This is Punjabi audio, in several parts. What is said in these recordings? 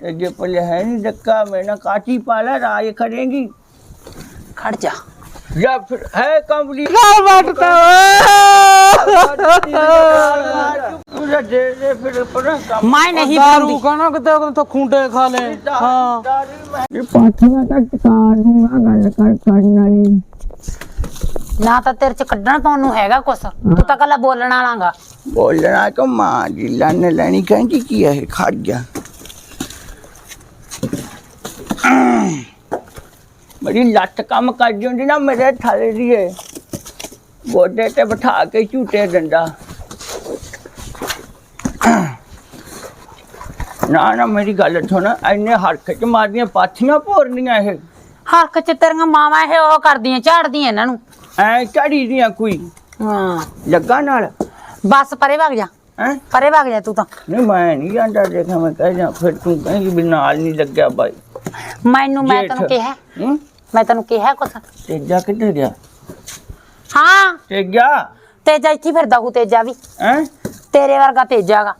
तेजे पहले है नहीं धक्का मैं ना काटी पाला राय करेंगी ਖੜ ਜਾ या फिर है कंपनी ਗਾਲ ਵੱਟਦਾ पूरा दे दे फिर पूरा काम ਮੈਂ ਨਹੀਂ दारू ਪਾਉਂਦੀ ਖਾਣਾ ਕਿਤੇ ਕਿਤੇ ਖੁੰਡੇ ਖਾ ਲੈ ਹਾਂ ये पाथिया का टिकार दूंगा गल कर करना नहीं ਨਾ ਤਾਂ ਤੇਰੇ ਚ ਕੱਢਣ ਪਾਉਣ ਨੂੰ ਹੈਗਾ ਕੁਛ ਤੂੰ ਤਾਂ ਕੱਲਾ ਬੋਲਣ ਵਾਲਾਂਗਾ बोलना तो मां जी लाने लेनी कहेंगी की है खा ਮੇਰੀ ਲੱਤ ਕੰਮ ਕਰ ਜਾਂਦੀ ਨਾ ਮੇਰੇ ਥਾਲੇ ਦੀ ਏ। ਗੋਡੇ ਤੇ ਬਿਠਾ ਕੇ ਝੂਟੇ ਦਿੰਦਾ। ਨਾ ਨਾ ਮੇਰੀ ਗੱਲ ਸੁਣ ਐਨੇ ਚ ਮਾਰਦੀਆਂ ਪਾਥੀਆਂ ਭੋਰਨੀਆਂ ਇਹ। ਹੱਕ ਚ ਤੇਰੀਆਂ ਮਾਵਾਂ ਇਹ ਉਹ ਕਰਦੀਆਂ ਝਾੜਦੀਆਂ ਇਹਨਾਂ ਨੂੰ। ਐ ਚੜੀ ਦੀਆਂ ਕੋਈ? ਹਾਂ। ਲੱਗਾ ਨਾਲ? ਬਸ ਪਰੇ ਵਗ ਜਾ। ਹੈ? ਪਰੇ ਭੱਗ ਜਾ ਤੂੰ ਤਾਂ। ਨਹੀਂ ਮੈਂ ਨਹੀਂ ਜਾਂਦਾ ਦੇਖਾਂ ਮੈਂ ਕਹਿ ਜਾ ਫਿਰ ਤੂੰ ਕਹਿੰਦੀ ਵੀ ਨਾਲ ਨਹੀਂ ਲੱਗਿਆ ਬਾਈ। ਮੈਨੂੰ ਮੈਂ ਤੈਨੂੰ ਕਿਹਾ। ਹੂੰ? ਮੈਂ ਤੈਨੂੰ ਕਿਹਾ ਕੁਛ। ਤੇਜਾ ਕਿੱਧਰ ਗਿਆ? ਹਾਂ। ਤੇਜਾ? ਤੇਜਾ ਇੱਥੇ ਫਿਰਦਾ ਹੂ ਤੇਜਾ ਵੀ। ਹੈ? ਤੇਰੇ ਵਰਗਾ ਤੇਜਾਗਾ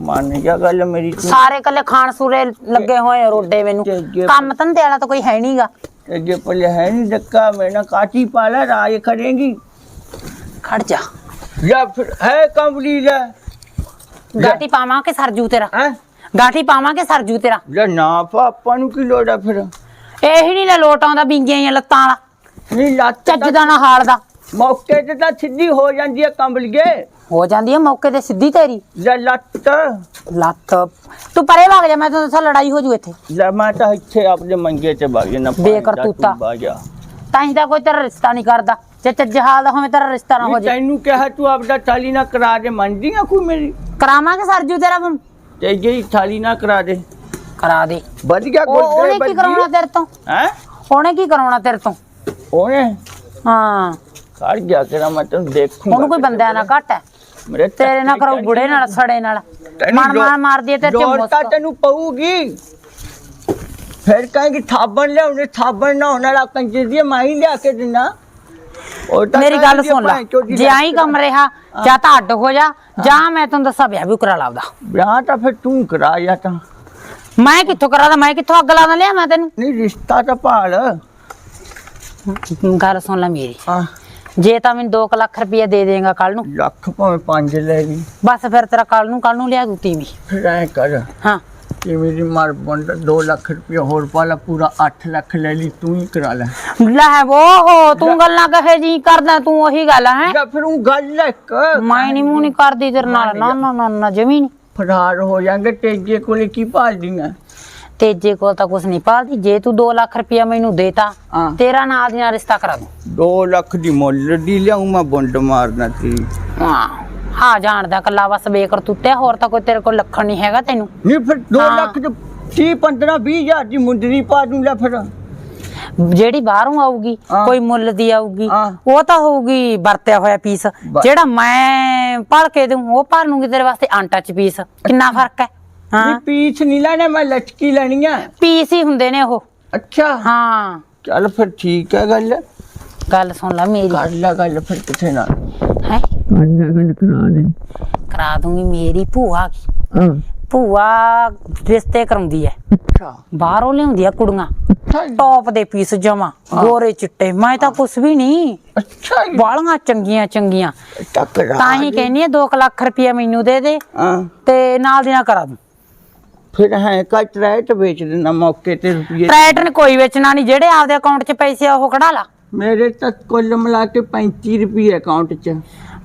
ਮੰਨ ਗਿਆ ਗੱਲ ਮੇਰੀ ਸਾਰੇ ਕੱਲੇ ਖਾਣ ਸੂਰੇ ਲੱਗੇ ਹੋਏ ਰੋਡੇ ਮੈਨੂੰ। ਕੰਮ ਧੰਦੇ ਵਾਲਾ ਤਾਂ ਕੋਈ ਹੈ ਨਹੀਂਗਾ। ਤੇਜੇ ਪੱਲੇ ਹੈ ਨਹੀਂ ਧੱਕਾ ਮੈਂ ਨਾ ਕਾਟੀ ਪਾਲਾ ਰਾਜ ਖੜੇਗੀ। ਖੜ ਜਾ। ਜਾਂ ਫਿਰ ਹੈ ਕੰਪਨੀ ਦਾ ਗਾਟੀ ਪਾਵਾਂ ਕਿ ਸਰਜੂ ਤੇਰਾ? ਹੈ? ਗਾਠੀ ਪਾਵਾਂ ਕਿ ਸਰਜੂ ਤੇਰਾ। ਜਾਂ ਨਾ ਆਪਾਂ ਨੂੰ ਕੀ ਲੋੜ ਆ ਫਿਰ? ਇਹੀ ਨਹੀਂ ਲੈ ਲੋਟ ਆਉਂਦਾ ਬਿੰਗੀਆਂ ਜਾਂ ਲੱਤਾਂ ਵਾਲਾ। ਨਹੀਂ ਲੱਤ ਚੱਜ ਦਾ ਨਾ ਹਾਲ ਦਾ। ਮੌਕੇ ਤੇ ਤਾਂ ਸਿੱਧੀ ਹੋ ਜਾਂਦੀ ਹੈ ਕੰਬਲੀਏ ਹੋ ਜਾਂਦੀ ਹੈ ਮੌਕੇ ਤੇ ਸਿੱਧੀ ਤੇਰੀ। ਲੈ ਲੱਤ। ਲੱਤ। ਤੂੰ ਪਰੇ ਵਗ ਜਾ ਮੈਂ ਤੈਨੂੰ ਦੱਸਾਂ ਲੜਾਈ ਹੋ ਜੂ ਇੱਥੇ। ਲੈ ਮੈਂ ਤਾਂ ਇੱਥੇ ਆਪਣੇ ਮੰਗੇ ਤੇ ਬਾਗੇ ਨਾ ਬੇਕਰਤੂਤਾ। ਤਾਂ ਹੀ ਤਾਂ ਕੋਈ ਤੇਰਾ ਰਿਸ਼ਤਾ ਨਹੀਂ ਕਰਦਾ। ਜੇ ਚੱਜ ਹਾਲ ਦਾ ਹੋਵੇ ਤੇਰਾ ਰਿਸ਼ਤਾ ਨਾ ਹੋ ਜੇ। ਤੈਨੂੰ ਕਿਹਾ ਤੂੰ ਆਪਦਾ ਥਾਲੀ ਨਾ ਕਰਾ ਦੇ ਮੰਨਦੀ ਆ ਕੋਈ ਮੇਰੀ? ਕਰਾਵਾਂਗੇ ਸਰਜੂ ਤੇਰਾ? ਤੇ ਜੇ ਥਾਲੀ ਨਾ ਕਰਾ ਦੇ। ਕਰਾ ਦੇ। ਵੱਜ ਗਿਆ ਉਹ ਉਹਨੇ ਕੀ ਕਰਾਉਣਾ ਤੇਰੇ ਤੋਂ? ਹੈ? ਉਹਨੇ ਕੀ ਕਰਾਉਣਾ ਤੇਰੇ ਤੋਂ? ਉਹਨੇ? ਹਾਂ। ਖੜ ਗਿਆ ਤੇਰਾ ਮੈਂ ਤੈਨੂੰ ਦੇਖੂੰਗਾ ਉਹਨੂੰ ਕੋਈ ਬੰਦਿਆਂ ਨਾਲ ਘੱਟ ਹੈ। ਮੇਰੇ ਤੇਰੇ ਨਾਲ ਕਰੋ ਬੁੜੇ ਨਾਲ ਸੜੇ ਨਾਲ। ਮਨ ਮਨ ਮਾਰਦੀ ਹੈ ਤੇਰੇ ਤਾਂ ਮੁਸਕ। ਤੈਨੂੰ ਪਊਗੀ। ਫਿਰ ਕਹੇਗੀ ਥਾਬਣ ਲਿਆਉਣੇ ਥਾਬਣ ਨਾ ਹੋਣ ਵਾਲਾ ਕੰਜਰ ਦੀ ਮੈਂ ਹੀ ਲਿਆ ਕੇ ਦਿਨਾ ਮੇਰੀ ਗੱਲ ਕਹਿੰਦੀ ਸੁਣ ਲੈ। ਭੈਣ ਜੇ ਆਈ ਕੰਮ ਰਿਹਾ ਜਾਂ ਤਾਂ ਅੱਡ ਹੋ ਜਾ ਜਾਂ ਮੈਂ ਤੈਨੂੰ ਦੱਸਾਂ ਵਿਆਹ ਵੀ ਕਰਾ ਲਾਵਦਾ। ਵਿਆਹ ਤਾਂ ਫਿਰ ਤੂੰ ਕਰਾ ਜਾਂ ਤਾਂ। ਮੈਂ ਕਿੱਥੋਂ ਕਰਾਦਾ? ਮੈਂ ਕਿੱਥੋਂ ਅੱਗ ਲਾ ਲਿਆ ਮੈਂ ਤੈਨੂੰ? ਨਹੀਂ ਰਿਸ਼ਤਾ ਤਾਂ ਭਾਲ। ਗੱਲ ਸੁਣ ਲੈ ਮੇਰੀ। ਆ ਜੇ ਤਾਂ ਮੈਨੂੰ 2 ਲੱਖ ਰੁਪਏ ਦੇ ਦੇਗਾ ਕੱਲ ਨੂੰ। ਲੱਖ ਭਾਵੇਂ ਪੰਜ ਲੈ ਲਈ। ਬਸ ਫਿਰ ਤੇਰਾ ਕੱਲ ਨੂੰ ਕੱਲ ਨੂੰ ਲਿਆ ਦੂ ਤੀਵੀਂ ਫਿਰ ਐ ਕਰ। ਹਾਂ। ਕਿ ਮੇਰੀ ਮਰ ਬੰਦ 2 ਲੱਖ ਰੁਪਏ ਹੋਰ ਪਾਲਾ ਪੂਰਾ 8 ਲੱਖ ਲੈ ਲਈ ਤੂੰ ਹੀ ਕਰਾ ਲੈ। ਲੈ ਉਹ ਤੂੰ ਗੱਲਾਂ ਕਹੇ ਜੀ ਕਰਦਾ ਤੂੰ ਉਹੀ ਗੱਲ ਹੈ। ਜਾਂ ਫਿਰ ਉਹ ਗੱਲ ਇੱਕ। ਮੈਂ ਨਹੀਂ ਮੂੰਹ ਨਹੀਂ ਕਰਦੀ ਤੇਰੇ ਨਾਲ ਨਾ ਨਾ ਨਾ ਨਾ ਜਮੀ ਨਹੀਂ ਫਰਾਰ ਹੋ ਜਾਂਗੇ ਤੇਜੇ ਕੋਲੇ ਕੀ ਭਾਲਦੀਆਂ? ਤੇਜੇ ਕੋਲ ਤਾਂ ਕੁਛ ਨਹੀਂ ਪਾਲਦੀ ਜੇ ਤੂੰ 2 ਲੱਖ ਰੁਪਇਆ ਮੈਨੂੰ ਦੇਤਾ ਤੇਰਾ ਨਾਲ ਦੀ ਨਾਲ ਰਿਸ਼ਤਾ ਕਰਾ ਦੂੰ। 2 ਲੱਖ ਦੀ ਮੁੱਲ ਦੀ ਲਿਆਉਂ ਮੈਂ ਬੁੰਡ ਮਾਰਨਾ ਸੀ ਹਾਂ। ਹਾਂ ਜਾਣਦਾ ਕੱਲਾ ਬਸ ਬੇਕਰ ਤੁੱਤਿਆ ਹੋਰ ਤਾਂ ਕੋਈ ਤੇਰੇ ਕੋਲ ਲੱਖਣ ਨਹੀਂ ਹੈਗਾ ਤੈਨੂੰ। ਨਹੀਂ ਫਿਰ 2 ਹਾਂ। ਲੱਖ ਦੇ 30 15 20 ਹਜ਼ਾਰ ਦੀ ਮੁੰਦਰੀ ਪਾ ਦੂੰ ਲੈ ਫਿਰ। ਜਿਹੜੀ ਬਾਹਰੋਂ ਆਊਗੀ ਹਾਂ। ਕੋਈ ਮੁੱਲ ਦੀ ਆਊਗੀ ਹਾਂ। ਉਹ ਤਾਂ ਹੋਊਗੀ ਵਰਤਿਆ ਹੋਇਆ ਪੀਸ। ਬ- ਜਿਹੜਾ ਮੈਂ ਭਲ ਕੇ ਦੂੰ ਉਹ ਭਰ ਲੂੰਗੀ ਤੇਰੇ ਵਾਸਤੇ ਅਨਟੱਚ ਪੀਸ। ਕਿੰਨਾ ਫ਼ਰਕ ਹੈ? ਨਹੀਂ ਹਾਂ ਪੀਸ ਨਹੀਂ ਲੈਣਾ ਮੈਂ ਲਟਕੀ ਲੈਣੀ ਆ। ਪੀਸ ਹੀ ਹੁੰਦੇ ਨੇ ਉਹ। ਅੱਛਾ। ਹਾਂ। ਚੱਲ ਫਿਰ ਠੀਕ ਹੈ ਗੱਲ। ਗੱਲ ਸੁਣ ਲੈ ਮੇਰੀ। ਕਰ ਲੈ ਗੱਲ ਫਿਰ ਕਿਥੇ ਨਾਲ। ਹੈ? ਕਰ ਲੈ ਗੱਲ ਕਰਾ ਦੇ। ਕਰਾ ਦੂੰਗੀ ਮੇਰੀ ਭੂਆ ਕੀ। ਹਾਂ। ਭੂਆ ਰਿਸ਼ਤੇ ਕਰਾਉਂਦੀ ਐ। ਅੱਛਾ। ਬਾਹਰੋਂ ਲਿਆਉਂਦੀ ਆ ਕੁੜੀਆਂ ਟੌਪ ਦੇ ਪੀਸ ਜਮਾ ਗੋਰੇ ਚਿੱਟੇ। ਮੈਂ ਤਾਂ ਕੁਛ ਵੀ ਨਹੀਂ। ਅੱਛਾ ਜੀ, ਵਾਲੀਆਂ ਚੰਗੀਆਂ ਚੰਗੀਆਂ। ਤਾਂ ਹੀ ਕਹਿੰਨੀ ਆ 2 ਲੱਖ ਰੁਪਇਆ ਮੈਨੂੰ ਦੇ ਦੇ ਹਾਂ। ਤੇ ਨਾਲ ਦੀ ਨਾਲ ਕਰਾ ਦੂੰ। ਫਿਰ ਹੈ ਕੱਟ ਰੈਟ ਵੇਚ ਦੇਣਾ ਮੌਕੇ ਤੇ ਰੁਪਏ ਟਰੈਕਟਰ ਨੇ ਕੋਈ ਵੇਚਣਾ ਨਹੀਂ ਜਿਹੜੇ ਆਪਦੇ ਅਕਾਊਂਟ 'ਚ ਪੈਸੇ ਆ ਉਹ ਕਢਾ ਲਾ। ਮੇਰੇ ਤਾਂ ਕੁੱਲ ਮਿਲਾ ਕੇ 35 ਰੁਪਏ ਅਕਾਊਂਟ 'ਚ।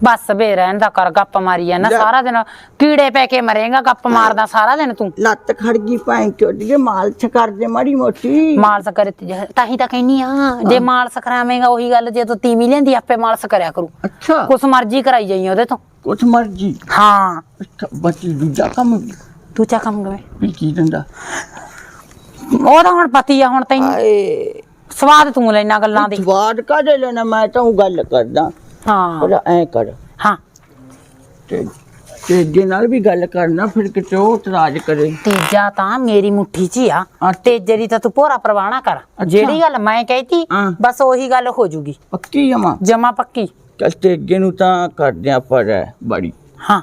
ਬਸ ਬੇ ਰਹਿਣ ਦਾ ਕਰ ਗੱਪ ਮਾਰੀ ਲੈ। ਸਾਰਾ ਦਿਨ। ਕੀੜੇ ਪੈ ਕੇ ਮਰੇਗਾ ਗੱਪ ਮਾਰਦਾ ਸਾਰਾ ਦਿਨ ਤੂੰ। ਲੱਤ ਖੜ ਗਈ ਭੈਣ ਚੋਦੀਏ ਮਾਲਸ਼ ਕਰ ਦੇ ਮਾੜੀ ਮੋਟੀ। ਮਾਲਸ ਕਰੇ ਤੇ ਹੀ ਤਾਂ ਕਹਿੰਨੀ ਆ ਜੇ ਮਾਲਸ ਕਰਾਵੇਂਗਾ ਉਹੀ ਗੱਲ ਜੇ ਤੂੰ ਤੀਵੀਂ ਲੈਂਦੀ ਆਪੇ ਮਾਲਸ ਕਰਿਆ ਕਰੂ। ਅੱਛਾ। ਕੁਛ ਮਰਜ਼ੀ ਕਰਾਈ ਜਾਈ ਉਹਦੇ ਤੋਂ। ਕੁਛ ਮਰਜ਼ੀ? ਹਾਂ। ਬੱਚੀ ਦੂਜਾ ਕੰਮ ਤੂੰ ਚਾ ਕੰਮ ਵੀ ਕੀ ਦਿੰਦਾ? ਉਹ ਤਾਂ ਹੁਣ ਪਤੀ ਆ ਹੁਣ ਤੈਨੂੰ। ਸਵਾਦ ਤੂੰ ਲੈਣਾ ਗੱਲਾਂ ਦੇ। ਸਵਾਦ ਕਾਦੇ ਲੈਣਾ? ਮੈਂ ਤਾਂ ਉਹ ਗੱਲ ਕਰਦਾ। ਹਾਂ। ਪਰ ਐ ਕਰ। ਹਾਂ। ਤੇ ਤੇ ਜੇ ਨਾਲ ਵੀ ਗੱਲ ਕਰਨਾ ਫਿਰ ਕਿਤੇ ਉਹ ਇਤਰਾਜ਼ ਕਰੇ। ਤੇਜਾ ਤਾਂ ਮੇਰੀ ਮੁੱਠੀ 'ਚ ਹੀ ਆ। ਤੇਜੇ ਦੀ ਤਾਂ ਤੂੰ ਭੋਰਾ ਪ੍ਰਵਾਣਾ ਕਰ। ਜਿਹੜੀ ਗੱਲ ਮੈਂ ਕਹਿਤੀ। ਬਸ ਉਹੀ ਗੱਲ ਹੋ ਜੂਗੀ। ਪੱਕੀ ਜਮਾ? ਜਮਾ ਪੱਕੀ। ਚੱਲ ਤੇ ਅੱਗੇ ਨੂੰ ਤਾਂ ਕਰਦੇ ਆ ਪਰ ਬੜੀ। ਹਾਂ।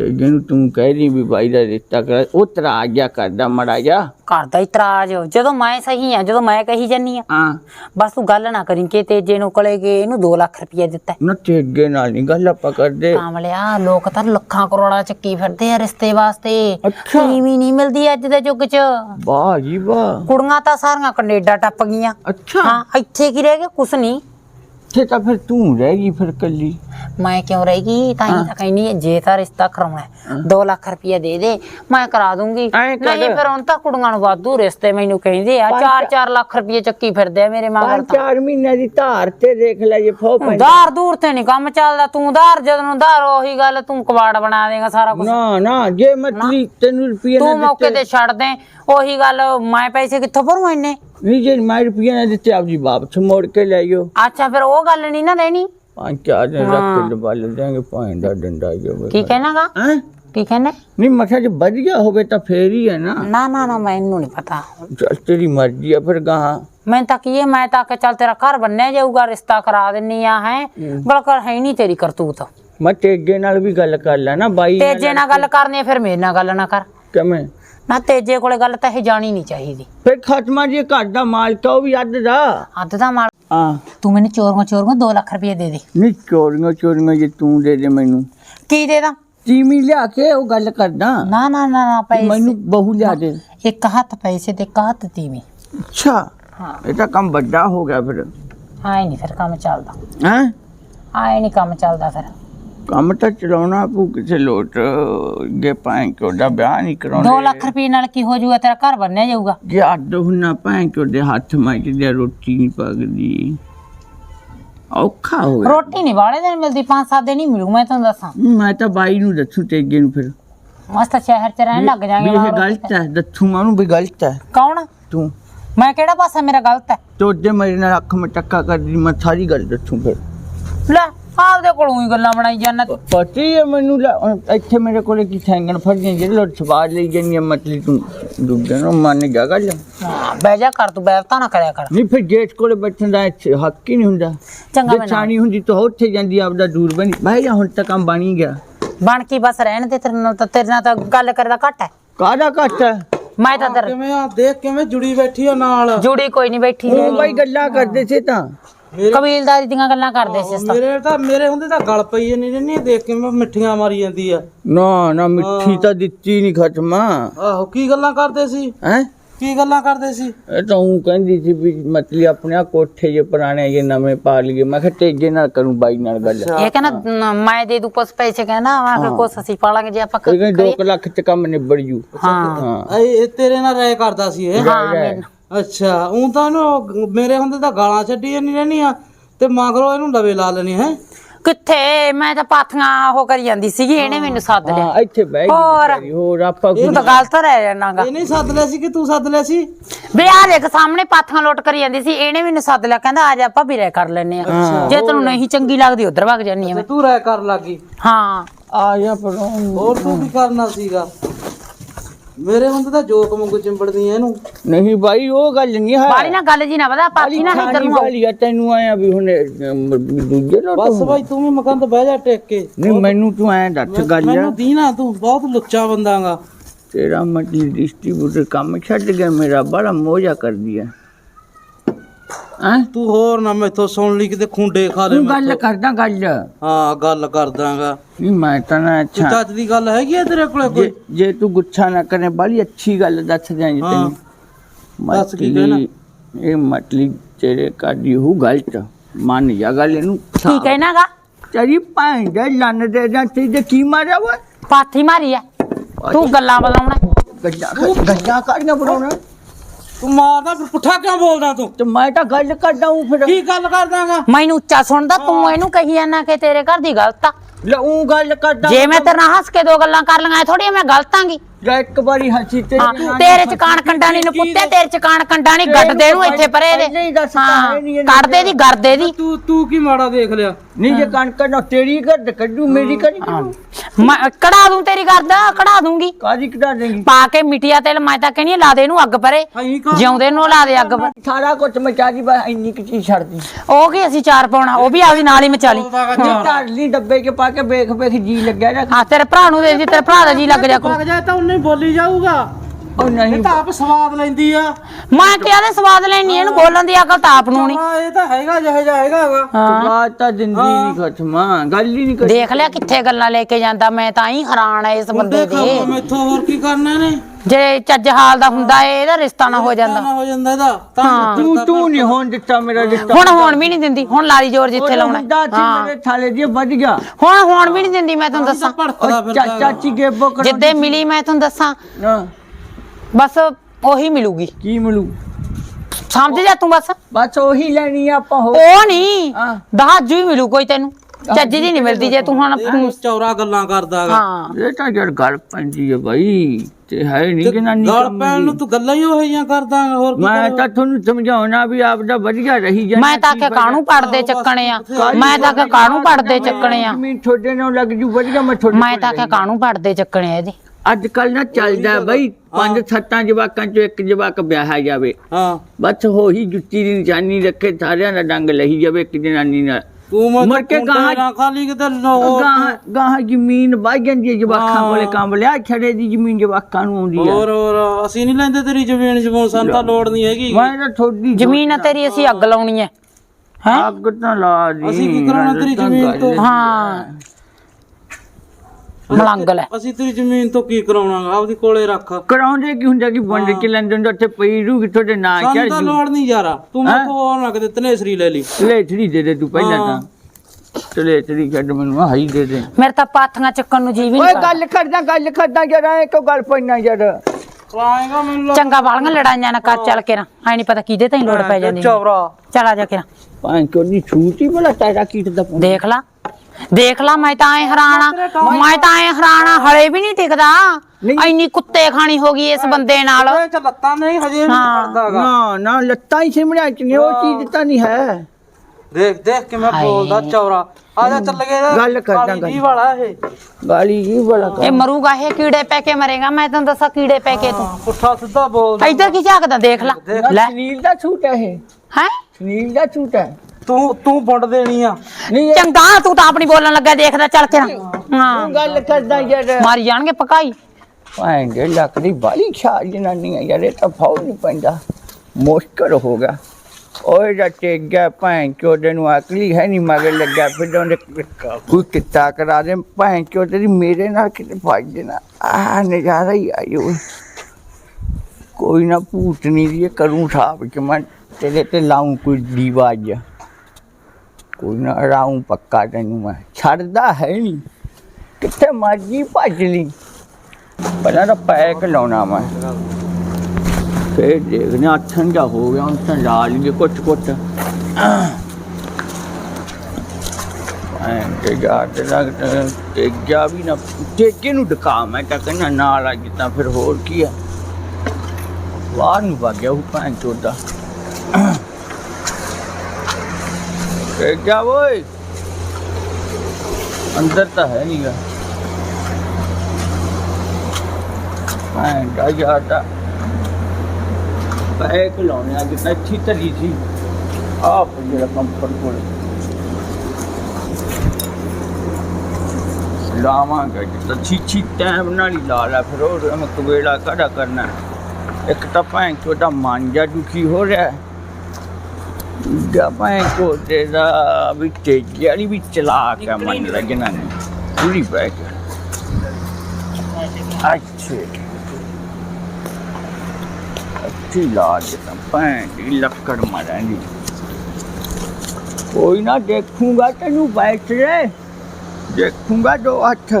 ਤੇ ਜਿਹਨੂੰ ਤੂੰ ਕਹਿ ਰਹੀ ਵੀ ਬਾਈ ਦਾ ਰਿਸ਼ਤਾ ਕਰ ਉਹ ਤਰਾ ਆ ਗਿਆ ਕਰਦਾ ਮੜਾ ਜਾ ਕਰਦਾ ਇਤਰਾਜ ਜਦੋਂ ਮੈਂ ਸਹੀ ਆ ਜਦੋਂ ਮੈਂ ਕਹੀ ਜਾਨੀ ਆ। ਹਾਂ। ਬਸ ਤੂੰ ਗੱਲ ਨਾ ਕਰੀ ਕਿ ਤੇਜੇ ਨੂੰ ਕਲੇ ਗਏ ਇਹਨੂੰ 2 ਲੱਖ ਰੁਪਇਆ ਦਿੱਤਾ। ਨਾ ਤੇ ਅੱਗੇ ਨਾਲ ਨਹੀਂ ਗੱਲ ਆਪਾਂ ਕਰਦੇ। ਕਾਮਲਿਆ ਲੋਕ ਤਾਂ ਲੱਖਾਂ ਕਰੋੜਾਂ ਚੱਕੀ ਫਿਰਦੇ ਆ ਰਿਸ਼ਤੇ ਵਾਸਤੇ। ਅੱਛਾ। ਤੀਵੀਂ ਨਹੀਂ ਮਿਲਦੀ ਅੱਜ ਦੇ ਯੁੱਗ 'ਚ। ਵਾਹ ਜੀ ਵਾਹ। ਕੁੜੀਆਂ ਤਾਂ ਸਾਰੀਆਂ ਕੈਨੇਡਾ ਟੱਪ ਗਈਆਂ। ਅੱਛਾ। ਹਾਂ ਇੱਥੇ ਕੀ ਰਹਿ ਗਿਆ? ਕੁਛ ਨਹੀਂ ਤੇ ਤਾਂ ਫਿਰ ਤੂੰ ਰਹਿ ਗਈ ਫਿਰ ਕੱਲੀ ਮੈਂ ਕਿਉਂ ਰਹੇਗੀ ਤਾਂ ਹੀ ਤਾਂ ਕਹਿੰਦੀ ਜੇ ਤਾਂ ਰਿਸ਼ਤਾ ਕਰਾਉਣਾ ਹੈ 2 ਲੱਖ ਰੁਪਇਆ ਦੇ ਦੇ ਮੈਂ ਕਰਾ ਦੂੰਗੀ। ਨਹੀਂ ਫਿਰ ਹੁਣ ਤਾਂ ਕੁੜੀਆਂ ਨੂੰ ਵਾਧੂ ਰਿਸ਼ਤੇ ਮੈਨੂੰ ਕਹਿੰਦੇ ਆ 4-4 ਲੱਖ ਰੁਪਏ ਚੱਕੀ ਫਿਰਦੇ ਆ ਮੇਰੇ ਮਗਰ ਪੰਜ ਚਾਰ ਮਹੀਨੇ ਦੀ ਧਾਰ ਤੇ ਦੇਖ ਲੈ ਜੇ ਫੋ ਪੈਂਦਾ। ਧਾਰ ਦੂਰ ਤੇ ਨਹੀਂ ਕੰਮ ਚੱਲਦਾ ਤੂੰ ਧਾਰ ਜਦੋਂ ਨੂੰ ਧਾਰ ਉਹੀ ਗੱਲ ਤੂੰ ਕਬਾੜ ਬਣਾ ਦੇਗਾ ਸਾਰਾ ਕੁਝ ਨਾ ਨਾ ਜੇ ਮਤਲੀ ਤੈਨੂੰ ਤੂੰ ਨਾ ਮੌਕੇ ਦਿੱਤੇ। ਤੇ ਛੱਡ ਦੇ ਉਹੀ ਗੱਲ ਮੈਂ ਪੈਸੇ ਕਿੱਥੋਂ ਭਰੂ ਇੰਨੇ? ਨਹੀਂ ਜੇ ਮੈਂ ਰੁਪਈਆ ਨਾ ਦਿੱਤੇ ਆਪਜੀ ਵਾਪਸ ਮੋੜ ਕੇ ਲੈ ਜਾਓ। ਅੱਛਾ ਫਿਰ ਉਹ ਗੱਲ ਨਹੀਂ ਨਾ ਦੇਣੀ? ਪੰਜ ਚਾਰ ਦਿਨ ਰੱਖ ਕੇ ਦਬਾ ਲੈ ਜਾਾਂਗੇ ਭਾਂ ਦਾ ਡੰਡਾ ਜੋ ਕੀ ਕਹਿਣਾਗਾ? ਹੈ? ਕੀ ਕਹਿੰਦੇ ਨਹੀਂ ਮੱਥਾ ਜੇ ਵੱਜ ਗਿਆ ਹੋਵੇ ਤਾਂ ਫੇਰ ਹੀ ਹੈ ਨਾ। ਨਾ ਨਾ ਨਾ ਮੈਨੂੰ ਨਹੀਂ ਪਤਾ। ਚੱਲ ਤੇਰੀ ਮਰਜ਼ੀ ਆ ਫਿਰ ਗਾਹਾਂ। ਮੈਂ ਤਾਂ ਕੀ ਮੈਂ ਤਾਂ ਕਿ ਚੱਲ ਤੇਰਾ ਘਰ ਬੰਨਿਆ ਜਾਊਗਾ ਰਿਸ਼ਤਾ ਕਰਾ ਦਿੰਨੀ ਆ ਹੈ। ਬਲਕਰ ਹੈ ਨਹੀਂ ਤੇਰੀ ਕਰਤੂਤ। ਮੈਂ ਤੇਗੇ ਨਾਲ ਵੀ ਗੱਲ ਕਰ ਲੈ ਨਾ ਬਾਈ ਤੇਜੇ ਨਾਲ ਗੱਲ ਕਰਨੀ ਫਿਰ ਮੇਰੇ ਨਾਲ ਗੱਲ ਨਾ ਕਰ। ਕਿਵੇਂ? ਨਾ ਤੇਜੇ ਕੋਲੇ ਗੱਲ ਤਾਂ ਇਹ ਜਾਣੀ ਨਹੀਂ ਚਾਹੀਦੀ। ਫਿਰ ਖਤਮਾ ਜੇ ਘਰ ਦਾ ਮਾਲਕ ਆ ਉਹ ਵੀ ਅੱਧ ਦਾ। ਅੱਧ ਦਾ ਮਾਲ ਹਾਂ। ਤੂੰ ਮੈਨੂੰ ਚੋਰੀਆਂ ਚੋਰੀਆਂ 2 ਲੱਖ ਰੁਪਏ ਦੇ ਦੇ। ਨਹੀਂ ਚੋਰੀਆਂ ਚੋਰੀਆਂ ਜੇ ਤੂੰ ਦੇ ਦੇ ਮੈਨੂੰ। ਕੀ ਦੇ ਦਾਂ? ਤੀਵੀਂ ਲਿਆ ਕੇ ਉਹ ਗੱਲ ਕਰਦਾ। ਨਾ ਨਾ ਨਾ ਨਾ ਪੈਸੇ। ਮੈਨੂੰ ਬਹੂ ਲਿਆ ਦੇ। ਇੱਕ ਹੱਥ ਪੈਸੇ ਤੇ ਇੱਕ ਹੱਥ ਤੀਵੀਂ। ਅੱਛਾ। ਹਾਂ। ਇਹ ਤਾਂ ਕੰਮ ਵੱਡਾ ਹੋ ਗਿਆ ਫਿਰ। ਆਏ ਨਹੀਂ ਫਿਰ ਕੰਮ ਚੱਲਦਾ। ਹੈ? ਆਏ ਨਹੀਂ ਕੰਮ ਚੱਲਦਾ ਫਿਰ। ਕੰਮ ਤਾਂ ਚਲਾਉਣਾ ਪਊ ਕਿਸੇ ਲੋਟ ਅੱਗੇ ਭਾਂ ਕਿ ਉਹਦਾ ਵਿਆਹ ਨਹੀਂ 2 ਕਰਾਉਣਾ ਲੱਖ ਰੁਪਏ ਨਾਲ ਕੀ ਹੋ ਜਾਊਗਾ ਤੇਰਾ ਘਰ ਬੰਨਿਆ ਜਾਊਗਾ? ਜੇ ਅੱਡ ਹੁੰਨਾ ਭਾਂ ਕਿ ਉਹਦੇ ਹੱਥ ਮਾਂ ਜਿਹਦੇ ਰੋਟੀ ਨਹੀਂ ਪਕਦੀ। ਔਖਾ ਹੋ ਗਿਆ। ਰੋਟੀ ਨਹੀਂ ਵਾਲੇ ਦਿਨ ਮਿਲਦੀ ਪੰਜ ਸੱਤ ਦਿਨ ਹੀ ਮਿਲੂ ਮੈਂ ਤੁਹਾਨੂੰ ਦੱਸਾਂ। ਮੈਂ ਤਾਂ ਬਾਈ ਨੂੰ ਦੱਸੂ ਤੇ ਅੱਗੇ ਨੂੰ ਫਿਰ। ਮਸਤ ਸ਼ਹਿਰ ਚ ਰਹਿਣ ਲੱਗ ਵੀ ਜਾਾਂਗੇ ਇਹ ਗਲਤ ਹੈ ਦੱਸੂ ਮੈਂ ਉਹਨੂੰ ਵੀ ਗਲਤ ਹੈ। ਕੌਣ? ਤੂੰ। ਮੈਂ ਕਿਹੜਾ ਪਾਸਾ ਮੇਰਾ ਗਲਤ ਹੈ? ਤੇ ਉਹਦੇ ਮੇਰੇ ਨਾਲ ਅੱਖ ਮਟੱਕਾ ਕਰਦੀ ਮੈਂ ਸਾਰੀ ਗੱਲ ਦੱਸੂ ਫਿਰ। ਲੈ ਆਪਦੇ ਕੋਲੋਂ ਹੀ ਗੱਲਾਂ ਬਣਾਈ ਜਾਂਦਾ ਤੂੰ ਪਤੀ ਹੈ ਮੈਨੂੰ ਲੈ, ਹੁਣ ਇੱਥੇ ਮੇਰੇ ਕੋਲੇ ਕੀ ਥੈਂਗਣ ਫੜਦੀਆਂ ਜਿਹੜੇ ਲੋਟ ਸਵਾਦ ਲਈ ਜਾਂਦੀਆਂ ਮਤਲੀ ਤੂੰ ਨੂੰ ਮੰਨ ਗਿਆ ਗੱਲ। ਹਾਂ, ਬਹਿ ਜਾ ਕਰ ਤੂੰ ਬੈਵਤਾ ਨਾ ਕਰਿਆ ਕਰ। ਨਹੀਂ ਫਿਰ ਗੇਟ ਕੋਲੇ ਬੈਠਣ ਦਾ ਇੱਥੇ ਹੱਕ ਹੀ ਨਹੀਂ ਹੁੰਦਾ। ਚੰਗਾ ਜੇ ਮੈਂ ਚਾਣੀ ਹੁੰਦੀ ਤਾਂ ਉੱਥੇ ਜਾਂਦੀ ਆਪਦਾ ਦੂਰ ਬਣੀ। ਭਾਈ ਹੁਣ ਤਾਂ ਕੰਮ ਬਣ ਹੀ ਗਿਆ। ਬਣ ਕੀ ਬਸ ਰਹਿਣ ਦੇ ਤੇਰੇ ਨਾਲ ਤਾਂ ਤੇਰੇ ਨਾਲ ਤਾਂ ਗੱਲ ਕਰਦਾ ਘੱਟ ਹੈ। ਕਾਹਦਾ ਘੱਟ ਹੈ? ਮੈਂ ਤਾਂ ਤੇਰੇ ਕਿਵੇਂ ਆ ਦੇਖ ਕਿਵੇਂ ਜੁੜੀ ਬੈਠੀ ਆ ਨਾਲ। ਜੁੜੀ ਕੋਈ ਨਹੀਂ ਬੈਠੀ। ਉਹ ਬਾਈ ਗੱਲਾਂ ਕਰਦੇ ਸੀ ਤਾਂ। ਕਬੀਲਦਾਰੀ ਦੀਆਂ ਗੱਲਾਂ ਕਰਦੇ ਸੀ ਅਸੀਂ ਤਾਂ। ਮੇਰੇ ਤਾਂ ਮੇਰੇ ਹੁੰਦੇ ਤਾਂ ਗਲ ਪਈ ਨਹੀਂ ਰਹਿੰਦੀ ਦੇਖ ਕਿਵੇਂ ਮਿੱਠੀਆਂ ਮਾਰੀ ਜਾਂਦੀ ਆ। ਨਾ ਨਾ ਮਿੱਠੀ ਤਾਂ ਦਿੱਤੀ ਨਹੀਂ ਖਤਮਾ। ਆਹੋ ਕੀ ਗੱਲਾਂ ਕਰਦੇ ਸੀ? ਹੈ? ਕੀ ਗੱਲਾਂ ਕਰਦੇ ਸੀ? ਇਹ ਤਾਂ ਉਹ ਕਹਿੰਦੀ ਸੀ ਵੀ ਮਤਲੀ ਆਪਣੇ ਕੋਠੇ ਜੇ ਪੁਰਾਣੇ ਜੇ ਨਵੇਂ ਪਾ ਲਈਏ। ਮੈਂ ਕਿਹਾ ਤੇਜੇ ਨਾਲ ਕਰੂੰ ਬਾਈ ਨਾਲ ਗੱਲ। ਇਹ ਕਹਿੰਦਾ ਮੈਂ ਦੇ ਦੂ ਕੁਛ ਪੈਸੇ ਕਹਿੰਦਾ ਮੈਂ ਕਿ ਕੁਛ ਅਸੀਂ ਪਾਲਾਂਗੇ ਜੇ ਆਪਾਂ ਕਹਿੰਦੀ 2 ਲੱਖ ਚ ਕੰਮ ਨਿਬੜ ਜੂ। ਹਾਂ। ਇਹ ਤੇਰੇ ਨਾਲ ਰਾਏ ਕਰਦਾ ਸੀ ਇਹ? ਹਾਂ ਅੱਛਾ ਉਹ ਤਾਂ ਇਹਨੂੰ ਮੇਰੇ ਹੁੰਦੇ ਤਾਂ ਗਾਲਾਂ ਛੱਡੀ ਨਹੀਂ ਰਹਿਣੀਆਂ ਤੇ ਮਗਰੋਂ ਇਹਨੂੰ ਲਵੇ ਲਾ ਲੈਣੀ ਹੈ। ਕਿੱਥੇ? ਮੈਂ ਤਾਂ ਪਾਥੀਆਂ ਉਹ ਕਰੀ ਜਾਂਦੀ ਸੀਗੀ ਇਹਨੇ ਮੈਨੂੰ ਸੱਦ ਲਿਆ। ਹਾਂ ਇੱਥੇ ਬਹਿ ਗਈ ਹੋਰ। ਵਿਚਾਰੀ, ਹੋਰ ਆਪਾਂ ਤੂੰ ਤਾਂ ਗਲਤ ਰਹਿ ਜਾਣਾਗਾ। ਇਹ ਨਹੀਂ ਸੱਦ ਲਿਆ ਸੀ ਕਿ ਤੂੰ ਸੱਦ ਲਿਆ ਸੀ? ਵੀ ਆ ਦੇਖ ਸਾਹਮਣੇ ਪਾਥੀਆਂ ਲੁੱਟ ਕਰੀ ਜਾਂਦੀ ਸੀ ਇਹਨੇ ਮੈਨੂੰ ਸੱਦ ਲਿਆ ਕਹਿੰਦਾ ਆ ਜਾ ਆਪਾਂ ਵੀ ਰਹਿ ਕਰ ਲੈਨੇ ਆ। ਜੇ ਤੈਨੂੰ ਨਹੀਂ ਚੰਗੀ ਲੱਗਦੀ ਉਧਰ ਵਗ ਜਾਨੀ ਆ ਤੇ ਮੈਂ। ਤੂੰ ਰਾਏ ਕਰਨ ਲੱਗੀ। ਹਾਂ। ਆ ਜਾ ਪਰੋਂ ਹੋਰ ਤੂੰ ਕੀ ਕਰਨਾ ਸੀਗਾ? ਮੇਰੇ ਹੁੰਦੇ ਤਾਂ ਜੋਕ ਵਾਂਗੂ ਚਿੰਬੜਦੀਆਂ ਇਹਨੂੰ। ਨਹੀਂ ਬਾਈ ਉਹ ਗੱਲ ਨਹੀਂ ਹੈ। ਬਾਲੀ ਨਾ ਗੱਲ ਜੀ ਨਾ ਵਧਾ ਪਾਥੀ ਨਾ ਇੱਧਰ ਨੂੰ ਆਓ। ਵਾਲੀ ਆ ਤੈਨੂੰ ਆਇਆ ਵੀ ਹੁਣ ਅਮ, ਦੂਜੇ ਲੋਟ ਬਸ ਬਾਈ ਤੂੰ ਵੀ ਮਕਾਨ ਤੇ ਬਹਿ ਜਾ ਟੇਕ ਕੇ। ਨਹੀਂ ਮੈਨੂੰ ਤੂੰ ਐਂ ਦੱਸ ਗੱਲ ਮੈਨੂੰ ਦੀਨਾ ਤੂੰ ਬਹੁਤ ਲੁੱਚਾ ਬੰਦਾਗਾ ਤੇਰਾ ਮਤਲਬ ਡਿਸਟ੍ਰੀਬਿਊਟਰ ਕੰਮ ਛੱਡ ਗਿਆ ਮੇਰਾ ਬੜਾ ਮੋਜਾ ਕਰ ਦਿਆ ਹਾਂ? ਤੂੰ ਹੋਰ ਨਾ ਮੈਥੋਂ ਸੁਣ ਲਈ ਕਿਤੇ ਖੁੰਡੇ ਖਾ ਲੈ ਤੂੰ ਗੱਲ ਕਰਦਾ ਗੱਲ। ਹਾਂ ਗੱਲ ਕਰਦਾਗਾ। ਨਹੀਂ ਮੈਂ ਤਾਂ ਨਾ ਤੂੰ ਅੱਛਾ ਚੱਜ ਦੀ ਗੱਲ ਹੈਗੀ ਆ ਤੇਰੇ ਕੋਲੇ ਕੋਈ? ਜੇ ਤੂੰ ਗੁੱਸਾ ਨਾ ਕਰੇ ਬੜੀ ਅੱਛੀ ਗੱਲ ਦੱਸ ਦਿਆਂ ਜੀ। ਤੈਨੂੰ। ਦੱਸ ਕੀ ਮਤਲੀ ਇਹ ਮਤਲੀ ਤੇਰੇ ਕਾਦੀ ਹੋ ਗਲਤ। ਮੰਨ ਜਾ ਗੱਲ ਇਹਨੂੰ। ਕੀ ਕਹਿਣਾਗਾ? ਤੇਰੀ ਭੈਣ ਦੇ ਲੰਨ ਦੇ ਜਾਂ ਤੇ ਕੀ ਮਾਰਿਆ ਵਾ? ਪਾਥੀ ਮਾਰੀ ਆ। ਤੂੰ ਗੱਲਾਂ ਬਲਾਉਣਾ। ਗੱਜਾਂ ਗੱਜਾਂ ਕਾੜੀਆਂ ਬਣਾਉਣਾ ਤੂੰ ਮਾਰਦਾ ਫਿਰ ਪੁੱਠਾ ਕਿਉਂ ਬੋਲਦਾ ਤੂੰ? ਤੇ ਮੈਂ ਤਾਂ ਗੱਲ ਕਰਦਾ ਹੂੰ ਫਿਰ। ਕੀ ਗੱਲ ਕਰਦਾਗਾ? ਮੈਨੂੰ ਉੱਚਾ ਸੁਣਦਾ ਤੂੰ ਇਹਨੂੰ ਕਹੀ ਜਾਂਦਾ ਕਿ ਤੇਰੇ ਘਰ ਦੀ ਗਲਤ ਆ। ਲੈ ਉਹ ਗੱਲ ਕਰਦਾ ਜੇ ਮੈਂ ਤੇਰੇ ਨਾਲ ਹੱਸ ਕੇ ਦੋ ਗੱਲਾਂ ਕਰ ਲਈਆਂ ਥੋੜੀ ਮੈਂ ਗਲਤ ਆਂਗੀ। ਜਾਂ ਇੱਕ ਵਾਰੀ ਹੱਸੀ ਤੇ ਹਾਂ ਤੇਰੇ ਚ ਕਾਣ ਕੰਡਾ ਨਹੀਂ ਨਪੁੱਤੇ ਤੇਰੇ ਚ ਕਾਣ ਕੰਡਾ ਨਹੀਂ ਗੱਡ ਦੇ ਨੂੰ ਇੱਥੇ ਪਰੇ ਪਹਿਲਾਂ ਹੀ ਦੇ ਦੱਸ ਤਾਂ ਹਾਂ ਹੈ ਨਹੀਂ ਇਹਨੇ ਕੱਢ ਦੇ ਦੀ ਗਰਦੇ ਦੀ। ਤੂੰ ਤੂੰ ਕੀ ਮਾੜਾ ਦੇਖ ਲਿਆ? ਨਹੀਂ ਜੇ ਕਣਕ ਨਾ ਤੇਰੀ ਘਰ ਕੱਢੂ ਮੇਰੀ ਕਰੀ ਮੈਂ ਕਢਾ ਦੂੰ ਤੇਰੀ ਗਰਦ ਕਢਾ ਦੂੰਗੀ। ਕਾਦੀ ਕਢਾ ਦੇਂਗੀ? ਪਾ ਕੇ ਮਿੱਟੀਆ ਤੇਲ ਮੈਂ ਤਾਂ ਕਹਿੰਦੀ ਹਾਂ, ਲਾ ਦੇ ਇਹਨੂੰ ਅੱਗ ਪਰੇ। ਅਸੀਂ ਕਾ ਜਿਉਂਦੇ ਨੂੰ ਲਾ ਦੇ ਅੱਗ ਪਰ। ਸਾਰਾ ਕੁਝ ਮਚਾ ਦੀ ਬਸ ਇੰਨੀ ਕੁ ਚੀਜ਼ ਛੱਡਦੀ ਉਹ ਕੀ ਅਸੀਂ ਚਾਰ ਪਾਉਣਾ ਉਹ ਵੀ ਆਪਦੀ ਨਾਲ ਹੀ ਮਚਾਲੀ ਜੇ ਧਰ ਲਈ ਡੱਬੇ ਕੇ ਪਾ ਕੇ ਵੇਖ ਵੇਖ ਜੀ ਲੱਗਿਆ ਜਾ ਹਾਂ ਤੇਰੇ ਭਰਾ ਨੂੰ ਦੇ ਦੀ ਤੇਰੇ ਭਰਾ ਦਾ ਜੀ ਲੱਗ ਜਾ ਕਰੂ ਲੱਗ ਜਾਏ ਤਾਂ ਉਹਨੇ ਬੋਲੀ ਜਾਊਗਾ। ਉਹ ਨਹੀਂ। ਇਹ ਤਾਂ ਆਪ ਸਵਾਦ ਲੈਂਦੀ ਆ। ਮੈਂ ਕਿਹਾ ਦੇ ਸਵਾਦ ਲੈਣੀ ਇਹਨੂੰ ਬੋਲਣ ਦੀ ਅਕਲ ਤਾਂ ਆਪ ਨੂੰ ਨਹੀਂ। ਹਾਂ ਇਹ ਤਾਂ ਹੈਗਾ ਜਿਹੇ ਜਿਹਾ ਹੈਗਾ ਵਾ। ਹਾਂ। ਬਾਤ ਤਾਂ ਦਿੰਦੀ ਨਹੀਂ ਖਤਮਾ ਗੱਲ ਹੀ ਨਹੀਂ ਕਰਦੀ ਦੇਖ ਲਿਆ ਕਿੱਥੇ ਗੱਲਾਂ ਲੈ ਕੇ ਜਾਂਦਾ ਮੈਂ ਤਾਂ ਹੀ ਹੈਰਾਨ ਆ ਇਸ ਬੰਦੇ ਦੇਖੋ ਦੇ। ਮੈਥੋਂ ਹੋਰ ਕੀ ਕਰਨਾ ਨੇ ਜੇ ਚੱਜ ਹਾਲ ਦਾ ਹੁੰਦਾ ਏ ਇਹਦਾ ਰਿਸ਼ਤਾ ਨਾ ਹੋ ਜਾਂਦਾ। ਨਾ ਹੋ ਜਾਂਦਾ ਇਹਦਾ ਤਾਂ ਹਾਂ। ਤੂੰ ਤੂੰ ਨਹੀਂ ਹੋਣ ਦਿੱਤਾ ਮੇਰਾ ਰਿਸ਼ਤਾ। ਹੁਣ ਹੁਣ ਵੀ ਨਹੀਂ ਦਿੰਦੀ ਹੁਣ ਲਾਰੀ ਜੋਰ ਜਿੱਥੇ ਲਾਉਣਾ। ਹੁੰਦਾ ਸੀ ਹਾਂ। ਮੇਰੇ ਥਾਲੇ ਦੀ ਵੱਜ ਗਿਆ। ਹੁਣ ਹੁਣ ਵੀ ਨਹੀਂ ਦਿੰਦੀ ਮੈਂ ਤੁਹਾਨੂੰ ਦੱਸਾਂ। ਚਾਚੀ ਗੇਬੋ ਕਰ ਜਿੱਦੇ ਮਿਲੀ ਮੈਂ ਤੁਹਾਨੂੰ ਦੱਸਾਂ। ਬਸ ਉਹੀ ਮਿਲੂਗੀ। ਕੀ ਮਿਲੂ? ਸਮਝ ਜਾ ਤੂੰ ਬਸ। ਬਸ ਉਹੀ ਲੈਣੀ ਆ ਆਪਾਂ ਹੋ ਉਹ ਨਹੀਂ ਹਾਂ। ਦਹਾਜੂ ਹੀ ਮਿਲੂ ਕੋਈ ਤੈਨੂੰ। ਚੱਜ ਦੀ ਨਹੀਂ ਮਿਲਦੀ ਜੇ ਤੂੰ ਹੁਣ ਤੂੰ ਚੌਰਾ ਗੱਲਾਂ ਕਰਦਾ ਹਾਂ। ਇਹ ਤਾਂ ਜੜ ਗੱਲ ਪੈਂਦੀ ਹੈ ਬਾਈ। ਤੇ ਹੈ ਨਹੀਂ ਜਨਾਨੀ ਗਲ ਕੰਮ ਪੈਣ ਦੀ। ਨੂੰ ਤੂੰ ਗੱਲਾਂ ਹੀ ਉਹ ਜਿਹੀਆਂ ਕਰਦਾ ਹੋਰ ਕੀ ਮੈਂ? ਤਾਂ ਤੁਹਾਨੂੰ ਸਮਝਾਉਣਾ ਵੀ ਆਪਦਾ ਵਧੀਆ ਰਹੀ ਜਾਂਦਾ ਮੈਂ ਤਾਂ ਕਿ ਕਾਣੂ ਪੜਦੇ ਚੱਕਣੇ ਆ? ਮੈਂ ਤਾਂ ਕਿ ਕਾਣੂ ਪੜਦੇ ਚੱਕਣੇ ਆ? ਜ਼ਮੀਨ ਤੁਹਾਡੇ ਨਾਲ ਲੱਗ ਜੂ ਵਧੀਆ ਮੈਂ ਤੁਹਾਡੇ ਮੈਂ ਤਾਂ ਕਿ ਕਾਣੂ ਪੜਦੇ ਚੱਕਣੇ ਆ ਇਹਦੇ? ਅੱਜ ਕੱਲ ਨਾ ਚੱਲਦਾ ਬਈ ਪੰਜ ਸੱਤਾਂ ਜਵਾਕਾਂ ਚੋਂ ਇੱਕ ਜਵਾਕ ਵਿਆਹਿਆ ਜਾਵੇ। ਹਾਂ। ਬਸ ਹੋਈ ਜੁੱਤੀ ਦੀ ਨਿਸ਼ਾਨੀ ਰੱਖੇ ਸਾਰਿਆਂ ਦਾ ਡੰਗ ਲਈ ਜਾਵੇ ਇੱਕ ਜਨਾਨੀ ਨਾਲ। ਮਰ ਕੇ ਗਾਹਾਂ- ਖਾਲੀ ਕਿਤੇ ਲੋ। ਗਾਹਾਂ ਗਾਹਾਂ ਜ਼ਮੀਨ ਵਾਹ ਜਾਂਦੀ ਹੈ ਜਵਾਕਾਂ ਕੋਲੇ ਕੰਮ। ਲਿਆ ਛੜੇ ਦੀ ਜ਼ਮੀਨ ਜਵਾਕਾਂ ਨੂੰ ਆਉਂਦੀ ਹੈ ਹੋਰ ਹੋਰ ਅਸੀਂ ਨਹੀਂ ਲੈਂਦੇ ਤੇਰੀ ਜ਼ਮੀਨ ਜਮੂਨ ਸਾਨੂੰ ਤਾਂ ਲੋੜ ਨਹੀਂ ਹੈਗੀ। ਮੈਂ ਤਾਂ ਥੋੜੀ ਜ਼ਮੀਨ ਆ ਤੇਰੀ ਅਸੀਂ ਅੱਗ ਲਾਉਣੀ ਐ ਹੈ? ਅੱਗ ਤਾਂ ਲਾ ਦੀ ਅਸੀਂ ਕੀ ਕਰਾਉਣਾ ਤੇਰੀ ਜ਼ਮੀਨ ਤੋਂ? ਹਾਂ। ਮਲੰਗ ਲੈ। ਅਸੀਂ ਤੇਰੀ ਜ਼ਮੀਨ ਤੋਂ ਕੀ ਕਰਾਉਣਾ ਆਪਦੀ ਕੋਲੇ ਰੱਖ। ਕਰਾਉਂਦੇ ਕੀ ਹੁੰਦਾ ਕਿ ਵੰਡ ਕੇ ਲੈਂਦੇ ਹੁੰਦੇ ਉੱਥੇ ਪਈ ਰੂ ਕਿ ਤੁਹਾਡੇ ਨਾਂ ਚੜ ਸਾਨੂੰ ਤਾਂ ਲੋੜ ਨਹੀਂ ਯਾਰਾ। ਤੂੰ? ਮੈਨੂੰ ਉਹ ਨਾ ਕਿਤੇ ਤਨੇਸਰੀ ਲੈ ਲਈ। ਤਲੇਟੜੀ ਦੇ ਦੇ ਤੂੰ ਪਹਿਲਾਂ ਤਾਂ। ਤਲੇਟੜੀ ਛੱਡ ਮੈਨੂੰ ਹਾਈ ਦੇ ਦੇ। ਮੇਰੇ ਤਾਂ ਪਾਥੀਆਂ ਚੱਕਣ ਨੂੰ ਜੀ ਵੀ ਓਏ ਗੱਲ ਕਰਦਾ ਗੱਲ ਕਰਦਾ ਜਰਾ ਇੱਕ ਗੱਲ ਪੈਣਾ ਯਾਰ? ਕਰਾਏਗਾ ਮੈਨੂੰ ਚੰਗਾ ਵਾਲੀਆਂ ਲੜਾਈਆਂ ਨਾ ਕਰ ਚੱਲ ਕੇ ਨਾ ਐ ਨਹੀਂ ਪਤਾ ਕਿਹਦੇ ਤਾਈਂ ਲੋੜ ਪੈ ਜਾਂਦੀ। ਚੌਰਾ ਚਲ ਆ ਜਾ ਕੇ ਨਾ ਭਾਂ ਕਿਉਂ ਨਹੀਂ ਛੂਟੀ ਬਲਾ ਤੇਰਾ ਕੀਟ ਦਾ। ਦੇਖ ਲਾ। ਦੇਖ ਲਾ ਮੈਂ ਤਾਂ ਐ ਹੈਰਾਨਾ ਮੈਂ ਤਾਂ ਐ ਹੈਰਾਨਾ ਹਲੇ ਵੀ ਨਹੀਂ ਟਿਕਦਾ। ਇੰਨੀ ਕੁੱਤੇ ਖਾਣੀ ਹੋ ਗਈ ਇਸ ਬੰਦੇ ਨਾਲ। ਲੱਤਾਂ ਨਹੀਂ ਹਜੇ। ਕਰਦਾਗਾ ਨਾ ਨਾ ਲੱਤਾਂ ਹੀ ਸਿਮੜਿਆ ਚ ਨੇ ਉਹ ਚੀਜ਼ ਤਾਂ ਨਹੀਂ ਹੈ। ਦੇਖ ਦੇਖ ਕਿਵੇਂ ਬੋਲਦਾ ਚੌਰਾ। ਆ ਜਾ ਚੱਲ ਗਏ ਗੱਲ ਕਰਦਾ ਗੱਲ। ਜੀ ਵਾਲਾ ਇਹ। ਗਾਲੀ ਜੀ ਕਰ ਇਹ ਮਰੂਗਾ ਇਹ ਕੀੜੇ ਪੈ ਕੇ ਮਰੇਗਾ ਮੈਂ ਤੈਨੂੰ ਦੱਸਾਂ ਕੀੜੇ ਪੈ ਕੇ ਤੂੰ। ਪੁੱਠਾ ਸਿੱਧਾ ਬੋਲਦਾ। ਇੱਧਰ ਕੀ ਝਾਕਦਾ ਦੇਖ ਲਾ। ਲੈ ਸੁਨੀਲ ਦਾ ਛੂਟ ਹੈ ਇਹ। ਹੈ? ਸੁਨੀਲ ਦਾ ਛੂਟ ਹੈ। ਤੂੰ ਤੂੰ ਵੰਡ ਦੇਣੀ ਆ। ਨਹੀਂ ਚੰਗਾ ਤੂੰ ਤਾਂ ਆਪਣੀ ਬੋਲਣ ਲੱਗਾ ਦੇਖਦਾ ਚੱਲ ਕੇ ਹਾਂ ਤੂੰ ਗੱਲ ਕਰਦਾ ਯਾਰ। ਮਾਰੀ ਜਾਣਗੇ ਪਕਾਈ। ਭਾਂ ਦੇ ਲੱਕੜੀ ਬਾਲੀ ਛਾਲ ਜਨਾਨੀ ਹੈ ਯਾਰ ਇਹ ਤਾਂ ਫੌਜ ਨਹੀਂ ਪੈਂਦਾ। ਮੁਸ਼ਕਲ ਹੋ ਗਿਆ। ਓਏ ਦਾ ਟੇਗਾ ਭਾਂ ਚੋਦੇ ਨੂੰ ਅਕਲੀ ਹੈ ਨਹੀਂ ਮਗਰ ਲੱਗਾ ਫਿਰ ਉਹਨੇ ਕੋਈ ਕਿੱਤਾ ਕਰਾ ਦੇ। ਭਾਂ ਚੋਦੇ ਦੀ ਮੇਰੇ ਨਾਲ ਕਿਤੇ ਫਾਇ ਦੇਣਾ ਆ ਨਜ਼ਾਰਾ ਹੀ ਆਇਓ ਕੋਈ ਨਾ ਭੂਤਨੀ ਦੀ ਕਰੂੰ ਸਾਬ ਕਿ ਮੈਂ ਤੇਰੇ ਤੇ ਲਾਉਂ ਕੋਈ ਦੀਵਾ ਜਿਹਾ ਕੋਈ ਨਾ ਰਾਉਂ ਪੱਕਾ ਤੈਨੂੰ ਮੈਂ ਛੱਡਦਾ ਹੈ ਨਹੀਂ ਕਿੱਥੇ ਮਰਜ਼ੀ ਭੱਜ ਲਈ। ਪਹਿਲਾਂ ਤਾਂ ਪੈਕ ਲਾਉਣਾ ਮੈਂ। ਫੇਰ ਦੇਖਦੇ ਹਾਂ ਠੰਡਾ ਹੋ ਗਿਆ, ਹੁਣ ਤਾਂ ਲਾ ਲਈਏ ਕੁੱਟ ਕੁੱਟ ਐਂ ਤੇ ਜਾ ਤੇ ਲੱਗਦਾ ਤੇ ਗਿਆ ਵੀ ਨਾ ਟੇਕੇ ਨੂੰ ਡਕਾ ਮੈਂ ਤਾਂ ਕਹਿੰਦਾ ਨਾਲ ਆ ਜਿੱਦਾਂ ਫਿਰ ਹੋਰ ਕੀ ਆ। ਬਾਹਰ ਨੂੰ ਵਗ ਗਿਆ ਉਹ ਭੈਣ ਚੋਦਾ। ਤੇ ਗਿਆ ਓਏ ਅੰਦਰ ਤਾਂ ਹੈ ਨਹੀਂਗਾ ਭੈਣ ਦਾ ਜਾਤਾ ਪੈਕ ਲਾਉਣੇ ਅੱਜ ਤਾਂ ਇੱਥੇ ਧਰੀ ਸੀ ਆਪ ਜਿਹੜਾ ਕੰਫਰਟ ਕੋਲ ਲਾਵਾਂਗਾ ਜਿੱਦਾਂ ਛੀਛੀ ਟਾਈਮ ਨਾਲ ਹੀ ਲਾ ਲਾ ਫਿਰ ਉਹ ਮਕਵੇਲਾ ਕੜਾ ਕਰਨਾ ਇੱਕ ਤਾਂ ਭੈਣ ਚੋਦਾ ਮਨ ਜਾ ਦੁਖੀ ਹੋ ਰਿਹਾ ਹੈ। ਦੂਜਾ ਭੈਣ ਚੋਦੇ ਦਾ ਵੀ ਤੇਜੀ ਵਾਲੀ ਵੀ ਚਲਾ ਕੇ ਮਨ ਲੱਗਣਾ ਨਹੀਂ ਪੂਰੀ ਬੈਕ ਅੱਛੇ ਅੱਛੀ ਲਾਜ ਤਾਂ ਭੈਣ ਦੀ ਲੱਕੜ ਮਾਰਾਂਗੀ ਕੋਈ ਨਾ ਦੇਖੂੰਗਾ ਤੈਨੂੰ ਬੈਠ ਰੇ ਦੇਖੂੰਗਾ ਦੋ ਹੱਥ